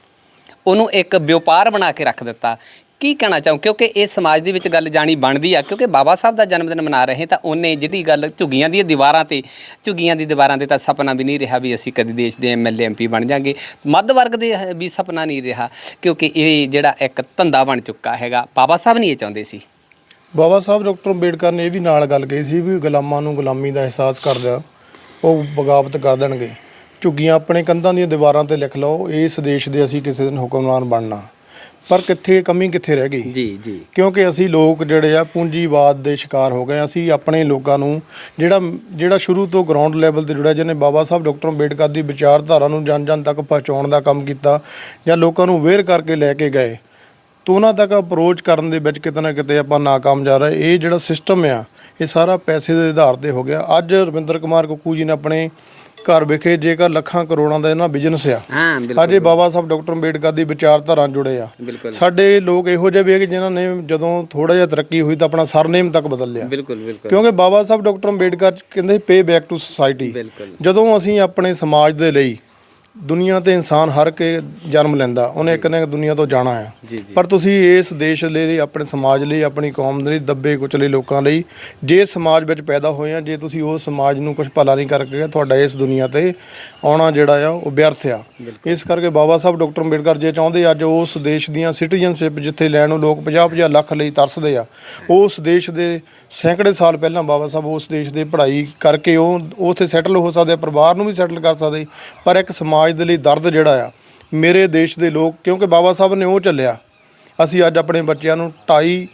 [SPEAKER 2] ਉਹਨੂੰ ਇੱਕ ਵਪਾਰ ਬਣਾ ਕੇ ਰੱਖ ਦਿੱਤਾ। ਕੀ ਕਹਿਣਾ ਚਾਹੂੰ? ਕਿਉਂਕਿ ਇਹ ਸਮਾਜ ਦੇ ਵਿੱਚ ਗੱਲ ਜਾਣੀ ਬਣਦੀ ਆ, ਕਿਉਂਕਿ ਬਾਬਾ ਸਾਹਿਬ ਦਾ ਜਨਮ ਦਿਨ ਮਨਾ ਰਹੇ ਤਾਂ ਉਹਨੇ ਜਿਹੜੀ ਗੱਲ ਝੁੱਗੀਆਂ ਦੀਆਂ ਦੀਵਾਰਾਂ ਤੇ, ਝੁੱਗੀਆਂ ਦੀ ਦੀਵਾਰਾਂ ਤੇ ਤਾਂ ਸੁਪਨਾ ਵੀ ਨਹੀਂ ਰਿਹਾ ਵੀ ਅਸੀਂ ਕਦੀ ਦੇਸ਼ ਦੇ ਐਮਐਲਏ ਐਮਪੀ ਬਣ ਜਾਾਂਗੇ। ਮੱਧ ਵਰਗ ਦੇ ਵੀ ਸੁਪਨਾ ਨਹੀਂ ਰਿਹਾ, ਕਿਉਂਕਿ ਇਹ ਜਿਹੜਾ ਇੱਕ ਧੰਦਾ ਬਣ ਚੁੱਕਾ ਹੈਗਾ। ਬਾਬਾ ਸਾਹਿਬ ਨਹੀਂ ਇਹ ਚਾਹੁੰਦੇ ਸੀ।
[SPEAKER 5] ਬਾਬਾ ਸਾਹਿਬ, ਡਾਕਟਰ ਅੰਬੇਡਕਰ ਨੇ ਇਹ ਵੀ ਨਾਲ ਗੱਲ ਕਹੀ ਸੀ ਵੀ ਗੁਲਾਮਾਂ ਨੂੰ ਗੁਲਾਮੀ ਦਾ ਅਹਿਸਾਸ ਕਰਦਾ ਉਹ ਬਗਾਵਤ ਕਰ ਦੇਣਗੇ। ਝੁੱਗੀਆਂ ਆਪਣੇ ਕੰਧਾਂ ਦੀਆਂ ਦੀਵਾਰਾਂ ਤੇ ਲਿਖ ਲਓ, ਇਸ ਦੇਸ਼ ਦੇ ਅਸੀਂ ਕਿਸੇ ਦਿਨ ਹੁਕਮਰਾਨ ਬਣਨਾ। ਪਰ ਕਿੱਥੇ ਕਮੀ ਕਿੱਥੇ ਰਹਿ ਗਈ?
[SPEAKER 2] ਜੀ ਜੀ।
[SPEAKER 5] ਕਿਉਂਕਿ ਅਸੀਂ ਲੋਕ ਜਿਹੜੇ ਆ ਪੂੰਜੀਵਾਦ ਦੇ ਸ਼ਿਕਾਰ ਹੋ ਗਏ ਅਸੀਂ ਆਪਣੇ ਲੋਕਾਂ ਨੂੰ ਜਿਹੜਾ ਜਿਹੜਾ ਸ਼ੁਰੂ ਤੋਂ ਗਰਾਊਂਡ ਲੈਵਲ ਤੇ ਜੁੜਿਆ ਜਿਹਨੇ ਬਾਬਾ ਸਾਹਿਬ ਡਾਕਟਰ ਅੰਬੇਡਕਰ ਦੀ ਵਿਚਾਰਧਾਰਾ ਨੂੰ ਜਨ ਜਨ ਤੱਕ ਪਹੁੰਚਾਉਣ ਦਾ ਕੰਮ ਕੀਤਾ ਜਾਂ ਲੋਕਾਂ ਨੂੰ ਅਵੇਅਰ ਕਰਕੇ ਲੈ ਕੇ ਗਏ ਤੋਂ ਉਹਨਾਂ ਤੱਕ ਅਪਰੋਚ ਕਰਨ ਦੇ ਵਿੱਚ ਕਿਤੇ ਨਾ ਕਿਤੇ ਆਪਾਂ ਨਾਕਾਮ ਜਾ ਰਹੇ। ਇਹ ਜਿਹੜਾ ਸਿਸਟਮ ਆ ਇਹ ਸਾਰਾ ਪੈਸੇ ਦੇ ਆਧਾਰ ਤੇ ਹੋ ਗਿਆ। ਅੱਜ ਰਵਿੰਦਰ ਕੁਮਾਰ ਕੁੱਕੂ ਜੀ ਨੇ ਆਪਣੇ ਘਰ ਵਿਖੇ ਜੇਕਰ ਲੱਖਾਂ ਕਰੋੜਾਂ ਦਾ ਇਹਨਾਂ ਬਿਜ਼ਨਸ ਆ।
[SPEAKER 2] ਹਾਂ
[SPEAKER 5] ਅੱਜ ਬਾਬਾ ਸਾਹਿਬ ਡਾਕਟਰ ਅੰਬੇਡਕਰ ਦੀ ਵਿਚਾਰਧਾਰਾ ਜੁੜੇ ਆ।
[SPEAKER 2] ਬਿਲਕੁਲ।
[SPEAKER 5] ਸਾਡੇ ਲੋਕ ਇਹੋ ਜਿਹੇ ਵੀ ਹੈ ਕਿ ਜਿਨ੍ਹਾਂ ਨੇ ਜਦੋਂ ਥੋੜਾ ਜਿਹਾ ਤਰੱਕੀ ਹੋਈ ਤਾਂ ਆਪਣਾ ਸਰਨੇਮ ਤੱਕ ਬਦਲ ਲਿਆ
[SPEAKER 2] ਬਿਲਕੁਲ ਬਿਲਕੁਲ।
[SPEAKER 5] ਕਿਉਂਕਿ ਬਾਬਾ ਸਾਹਿਬ ਡਾਕਟਰ ਅੰਬੇਡਕਰ ਕਹਿੰਦੇ ਪੇ ਬੈਕ ਟੂ ਸੁਸਾਇਟੀ ਜਦੋਂ ਅਸੀਂ ਆਪਣੇ ਸਮਾਜ ਦੇ ਲਈ ਦੁਨੀਆ ਤੇ ਇਨਸਾਨ ਹਰ ਕੇ ਜਨਮ ਲੈਂਦਾ ਉਹਨੇ ਇੱਕ ਨਾ ਇੱਕ ਦੁਨੀਆ ਤੋਂ ਜਾਣਾ ਆ। ਪਰ ਤੁਸੀਂ ਇਸ ਦੇਸ਼ ਲਈ ਆਪਣੇ ਸਮਾਜ ਲਈ ਆਪਣੀ ਕੌਮ ਦੇ ਲਈ ਦੱਬੇ ਕੁਚਲੇ ਲੋਕਾਂ ਲਈ ਜੇ ਸਮਾਜ ਵਿੱਚ ਪੈਦਾ ਹੋਏ ਆ ਜੇ ਤੁਸੀਂ ਉਸ ਸਮਾਜ ਨੂੰ ਕੁਝ ਭਲਾ ਨਹੀਂ ਕਰਕੇ ਤੁਹਾਡਾ ਇਸ ਦੁਨੀਆ ਤੇ ਆਉਣਾ ਜਿਹੜਾ ਆ ਉਹ ਵਿਅਰਥ ਆ। ਇਸ ਕਰਕੇ ਬਾਬਾ ਸਾਹਿਬ ਡਾਕਟਰ ਅੰਬੇਡਕਰ ਜੇ ਚਾਹੁੰਦੇ ਅੱਜ ਉਸ ਦੇਸ਼ ਦੀਆਂ ਸਿਟੀਜ਼ਨਸ਼ਿਪ ਜਿੱਥੇ ਲੈਣ ਨੂੰ ਲੋਕ 50-50 ਲੱਖ ਲਈ ਤਰਸਦੇ ਆ ਉਸ ਦੇਸ਼ ਦੇ ਸੈਂਕੜੇ ਸਾਲ ਪਹਿਲਾਂ ਬਾਬਾ ਸਾਹਿਬ ਉਸ ਦੇਸ਼ ਦੇ ਪੜ੍ਹਾਈ ਕਰਕੇ ਉਹ ਉੱਥੇ ਸੈਟਲ ਹੋ ਸਕਦੇ ਪਰਿਵਾਰ ਨੂੰ ਵੀ ਸੈਟਲ ਕਰ ਸਕਦੇ ਪਰ ਇੱਕ ਸਮਾਜ ਦੇ ਲਈ ਦਰਦ ਜਿਹੜਾ ਆ, ਮੇਰੇ ਦੇਸ਼ ਦੇ ਲੋਕ, ਕਿਉਂਕਿ ਬਾਬਾ ਸਾਹਿਬ ਨੇ ਉਹ ਚੱਲਿਆ। ਅਸੀਂ ਅੱਜ ਆਪਣੇ ਬੱਚਿਆਂ ਨੂੰ ਟਾਈ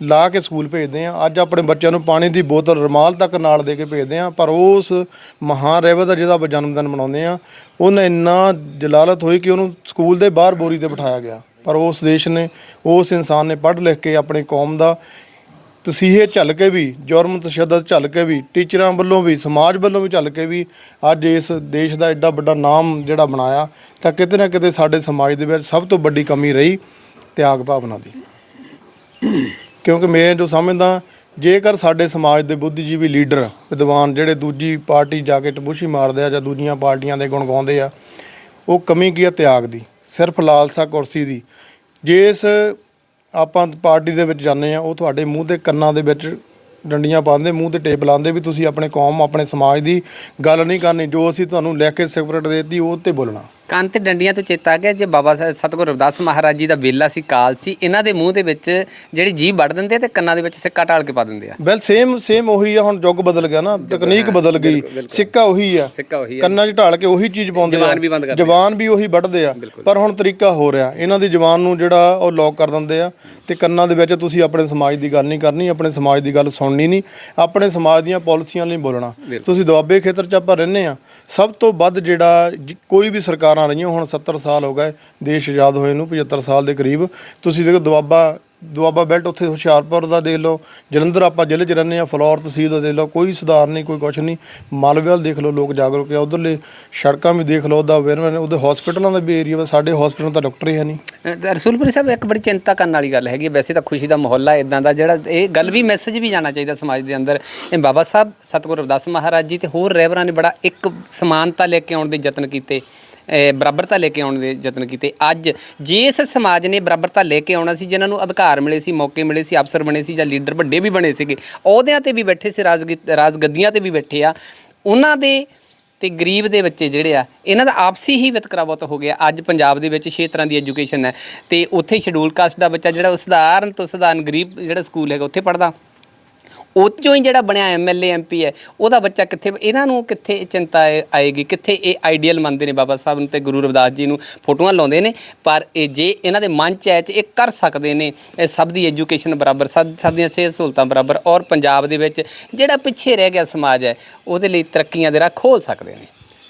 [SPEAKER 5] ਲਾ ਕੇ ਸਕੂਲ ਭੇਜਦੇ ਆ ਅੱਜ ਆਪਣੇ ਬੱਚਿਆਂ ਨੂੰ ਪਾਣੀ ਦੀ ਬੋਤਲ ਰੁਮਾਲ ਤੱਕ ਨਾਲ ਦੇ ਕੇ ਭੇਜਦੇ ਆ ਪਰ ਉਸ ਮਹਾਨ ਰੇਵਤ ਦਾ ਜਿਹਦਾ ਜਨਮ ਦਿਨ ਮਨਾਉਂਦੇ ਆ ਉਹਨੇ ਇੰਨਾ ਜਲਾਲਤ ਹੋਈ ਕਿ ਉਹਨੂੰ ਸਕੂਲ ਦੇ ਬਾਹਰ ਬੋਰੀ ਤੇ ਬਿਠਾਇਆ ਗਿਆ। ਪਰ ਉਸ ਦੇਸ਼ ਨੇ, ਉਸ ਇਨਸਾਨ ਨੇ ਪੜ੍ਹ ਲਿਖ ਕੇ ਆਪਣੀ ਕੌਮ ਦਾ ਤਸੀਹੇ ਝੱਲ ਕੇ ਵੀ, ਜੁਰਮ ਤਸ਼ੱਦਦ ਝੱਲ ਕੇ ਵੀ, ਟੀਚਰਾਂ ਵੱਲੋਂ ਵੀ, ਸਮਾਜ ਵੱਲੋਂ ਵੀ ਝੱਲ ਕੇ ਵੀ ਅੱਜ ਇਸ ਦੇਸ਼ ਦਾ ਐਡਾ ਵੱਡਾ ਨਾਮ ਜਿਹੜਾ ਬਣਾਇਆ ਤਾਂ ਕਿਤੇ ਨਾ ਕਿਤੇ ਸਾਡੇ ਸਮਾਜ ਦੇ ਵਿੱਚ ਸਭ ਤੋਂ ਵੱਡੀ ਕਮੀ ਰਹੀ ਤਿਆਗ ਭਾਵਨਾ ਦੀ। ਕਿਉਂਕਿ ਮੈਂ ਜੋ ਸਮਝਦਾ, ਜੇਕਰ ਸਾਡੇ ਸਮਾਜ ਦੇ ਬੁੱਧੀਜੀਵੀ ਲੀਡਰ, ਵਿਦਵਾਨ ਜਿਹੜੇ ਦੂਜੀ ਪਾਰਟੀ ਜਾ ਕੇ ਟਬੂਸ਼ੀ ਮਾਰਦੇ ਆ ਜਾਂ ਦੂਜੀਆਂ ਪਾਰਟੀਆਂ ਦੇ ਗੁਣ ਗਾਉਂਦੇ ਆ, ਉਹ ਕਮੀ ਕੀ ਆ? ਤਿਆਗ ਦੀ। ਸਿਰਫ ਲਾਲਸਾ ਕੁਰਸੀ ਦੀ। ਜੇ ਇਸ ਆਪਾਂ ਪਾਰਟੀ ਦੇ ਵਿੱਚ ਜਾਂਦੇ ਆ ਉਹ ਤੁਹਾਡੇ ਮੂੰਹ ਦੇ ਕੰਨਾਂ ਦੇ ਵਿੱਚ ਡੰਡੀਆਂ ਪਾਉਂਦੇ ਮੂੰਹ ਤੇ ਟੇਪ ਲਾਉਂਦੇ ਵੀ ਤੁਸੀਂ ਆਪਣੇ ਕੌਮ ਆਪਣੇ ਸਮਾਜ ਦੀ ਗੱਲ ਨਹੀਂ ਕਰਨੀ ਜੋ ਅਸੀਂ ਤੁਹਾਨੂੰ ਲਿਖ ਕੇ ਸਿਗਰਟ ਦੇਤੀ ਉਹ ਤੇ ਬੋਲਣਾ।
[SPEAKER 2] ਕੰਨ ਤੇ ਡੰਡੀਆਂ ਤੋਂ ਚੇਤਾ ਆ ਗਿਆ ਜੇ ਬਾਬਾ ਸਤਿਗੁਰ ਰਵਿਦਾਸ ਮਹਾਰਾਜ ਜੀ ਦਾ ਵੇਲਾ ਸੀ ਕਾਲ ਸੀ ਇਹਨਾਂ ਦੇ ਮੂੰਹ ਦੇ ਵਿੱਚ ਜਿਹੜੀ ਜੀਭ ਵੱਢ ਦਿੰਦੇ ਤੇ ਕੰਨਾਂ ਦੇ ਵਿੱਚ ਸਿੱਕਾ ਢਾਲ ਕੇ ਪਾ ਦਿੰਦੇ ਆ।
[SPEAKER 5] ਵੈਲ ਸੇਮ ਸੇਮ ਉਹੀ ਆ ਹੁਣ ਯੁੱਗ ਬਦਲ ਗਿਆ ਨਾ ਤਕਨੀਕ ਬਦਲ ਗਈ ਸਿੱਕਾ ਉਹੀ ਆ।
[SPEAKER 2] ਸਿੱਕਾ ਉਹੀ ਆ।
[SPEAKER 5] ਕੰਨਾਂ 'ਚ ਢਾਲ ਕੇ ਉਹੀ ਚੀਜ਼ ਪਾਉਂਦੇ ਆ।
[SPEAKER 2] ਜ਼ਬਾਨ ਵੀ ਬੰਦ ਕਰ ਦਿੰਦੇ
[SPEAKER 5] ਜ਼ਬਾਨ ਵੀ ਉਹੀ ਵੱਢਦੇ ਆ। ਪਰ ਹੁਣ ਤਰੀਕਾ ਹੋ ਰਿਹਾ ਇਹਨਾਂ ਦੀ ਜ਼ਬਾਨ ਨੂੰ ਜਿਹੜਾ ਉਹ ਲੌਕ ਕਰ ਦਿੰਦੇ ਆ। ਤੇ ਕੰਨਾਂ ਦੇ ਵਿੱਚ ਤੁਸੀਂ ਆਪਣੇ ਸਮਾਜ ਦੀ ਗੱਲ ਨਹੀਂ ਕਰਨੀ ਆਪਣੇ ਸਮਾਜ ਦੀ ਗੱਲ ਸੁਣਨੀ ਨਹੀਂ ਆਪਣੇ ਸਮਾਜ ਦੀਆਂ ਪਾਲਿਸੀਆਂ ਲਈ ਬੋਲਣਾ। ਤੁਸੀਂ ਦੁਆਬੇ ਖੇਤਰ 'ਚ ਆਪਾਂ ਰਹਿੰਦੇ ਆ ਸਭ ਤੋਂ ਵੱਧ ਜਿਹੜਾ ਕੋਈ ਵੀ ਸਰਕਾਰਾਂ ਰਹੀਆਂ ਹੁਣ 70 ਸਾਲ ਹੋ ਗਏ ਦੇਸ਼ ਆਜ਼ਾਦ ਹੋਏ ਨੂੰ 75 ਸਾਲ ਦੇ ਕਰੀਬ ਤੁਸੀਂ ਦੇਖੋ ਦੁਆਬਾ ਦੁਆਬਾ ਬੈਲਟ ਉੱਥੇ ਹੁਸ਼ਿਆਰਪੁਰ ਦਾ ਦੇਖ ਲਓ, ਜਲੰਧਰ ਆਪਾਂ ਜ਼ਿਲ੍ਹੇ 'ਚ ਰਹਿੰਦੇ ਆ ਫਲੌਰ ਤਹਿਸੀਲ ਦਾ ਦੇਖ ਲਓ, ਕੋਈ ਸੁਧਾਰ ਨਹੀਂ, ਕੋਈ ਕੁਛ ਨਹੀਂ। ਮਾਲਵੇ ਵੱਲ ਦੇਖ ਲਓ, ਲੋਕ ਜਾਗਰੂਕ ਆ ਉਧਰਲੇ ਸੜਕਾਂ ਵੀ ਦੇਖ ਲਓ, ਉਹਦਾ ਵੇਰਵੇ ਉਹਦੇ ਹਸਪੀਟਲਾਂ ਦਾ ਵੀ ਏਰੀਆ ਵਾ, ਸਾਡੇ ਹਸਪੀਟਲ ਤਾਂ ਡਾਕਟਰ ਹੀ ਹੈ ਨਹੀਂ।
[SPEAKER 2] ਰਸੂਲਪੁਰੀ ਸਾਹਿਬ, ਇੱਕ ਬੜੀ ਚਿੰਤਾ ਕਰਨ ਵਾਲੀ ਗੱਲ ਹੈਗੀ ਹੈ। ਵੈਸੇ ਤਾਂ ਖੁਸ਼ੀ ਦਾ ਮਾਹੌਲ ਆ ਇਦਾਂ ਦਾ, ਜਿਹੜਾ ਇਹ ਗੱਲ ਵੀ ਮੈਸੇਜ ਵੀ ਜਾਣਾ ਚਾਹੀਦਾ ਸਮਾਜ ਦੇ ਅੰਦਰ। ਇਹ ਬਾਬਾ ਸਾਹਿਬ, ਸਤਿਗੁਰ ਰਵਿਦਾਸ ਮਹਾਰਾਜ ਜੀ ਤੇ ਹੋਰ ਰਹਿਬਰਾਂ ਨੇ ਬੜਾ ਇੱਕ ਸਮਾਨਤਾ ਲੈ ਕੇ ਆਉਣ ਦੇ ਯਤਨ ਕੀਤੇ। ਬਰਾਬਰਤਾ ਲੈ ਕੇ ਆਉਣ ਦੇ ਯਤਨ ਕੀਤੇ। ਅੱਜ ਜਿਸ ਸਮਾਜ ਨੇ ਬਰਾਬਰਤਾ ਲੈ ਕੇ ਆਉਣਾ ਸੀ, ਜਿਨ੍ਹਾਂ ਨੂੰ ਅਧਿਕਾਰ ਮਿਲੇ ਸੀ, ਮੌਕੇ ਮਿਲੇ ਸੀ, ਅਫਸਰ ਬਣੇ ਸੀ ਜਾਂ ਲੀਡਰ ਵੱਡੇ ਵੀ ਬਣੇ ਸੀਗੇ, ਅਹੁਦਿਆਂ ਤੇ ਵੀ ਬੈਠੇ ਸੀ, ਰਾਜ ਰਾਜਗੱਦੀਆਂ ਤੇ ਵੀ ਬੈਠੇ ਆ, ਉਹਨਾਂ ਦੇ ਤੇ ਗਰੀਬ ਦੇ ਬੱਚੇ ਜਿਹੜੇ ਆ, ਇਹਨਾਂ ਦਾ ਆਪਸੀ ਹੀ ਵਿਤਕਰਾ ਬਹੁਤ ਹੋ ਗਿਆ। ਅੱਜ ਪੰਜਾਬ ਦੇ ਵਿੱਚ ਛੇ ਤਰ੍ਹਾਂ ਦੀ ਐਜੂਕੇਸ਼ਨ ਹੈ ਤੇ ਉੱਥੇ ਸ਼ਡਿਊਲ ਕਾਸਟ ਦਾ ਬੱਚਾ ਜਿਹੜਾ ਉਹ ਸਧਾਰਨ ਤੋਂ ਸਧਾਰਨ ਗਰੀਬ ਜਿਹੜਾ ਸਕੂਲ ਹੈਗਾ, ਉੱਥੇ ਪੜਦਾ ਉਹ 'ਚੋਂ ਹੀ ਜਿਹੜਾ ਬਣਿਆ ਐਮਐਲਏ ਐਮਪੀ ਹੈ, ਉਹਦਾ ਬੱਚਾ ਕਿੱਥੇ, ਇਹਨਾਂ ਨੂੰ ਕਿੱਥੇ ਚਿੰਤਾ ਆਏਗੀ? ਕਿੱਥੇ ਇਹ ਆਈਡੀਅਲ ਮੰਨਦੇ ਨੇ ਬਾਬਾ ਸਾਹਿਬ ਨੂੰ ਤੇ ਗੁਰੂ ਰਵਿਦਾਸ ਜੀ ਨੂੰ ਫੋਟੋਆਂ ਲਾਉਂਦੇ ਨੇ, ਪਰ ਇਹ ਜੇ ਇਹਨਾਂ ਦੇ ਮਨ 'ਚ ਹੈ ਚ ਇਹ ਕਰ ਸਕਦੇ ਨੇ, ਇਹ ਸਭ ਦੀ ਐਜੂਕੇਸ਼ਨ ਬਰਾਬਰ, ਸਭ ਸਭ ਦੀਆਂ ਸਿਹਤ ਸਹੂਲਤਾਂ ਬਰਾਬਰ, ਔਰ ਪੰਜਾਬ ਦੇ ਵਿੱਚ ਜਿਹੜਾ ਪਿੱਛੇ ਰਹਿ ਗਿਆ ਸਮਾਜ ਹੈ, ਉਹਦੇ ਲਈ ਤਰੱਕੀਆਂ ਦੇ ਰਾਹ ਖੋਲ ਸਕਦੇ ਨੇ।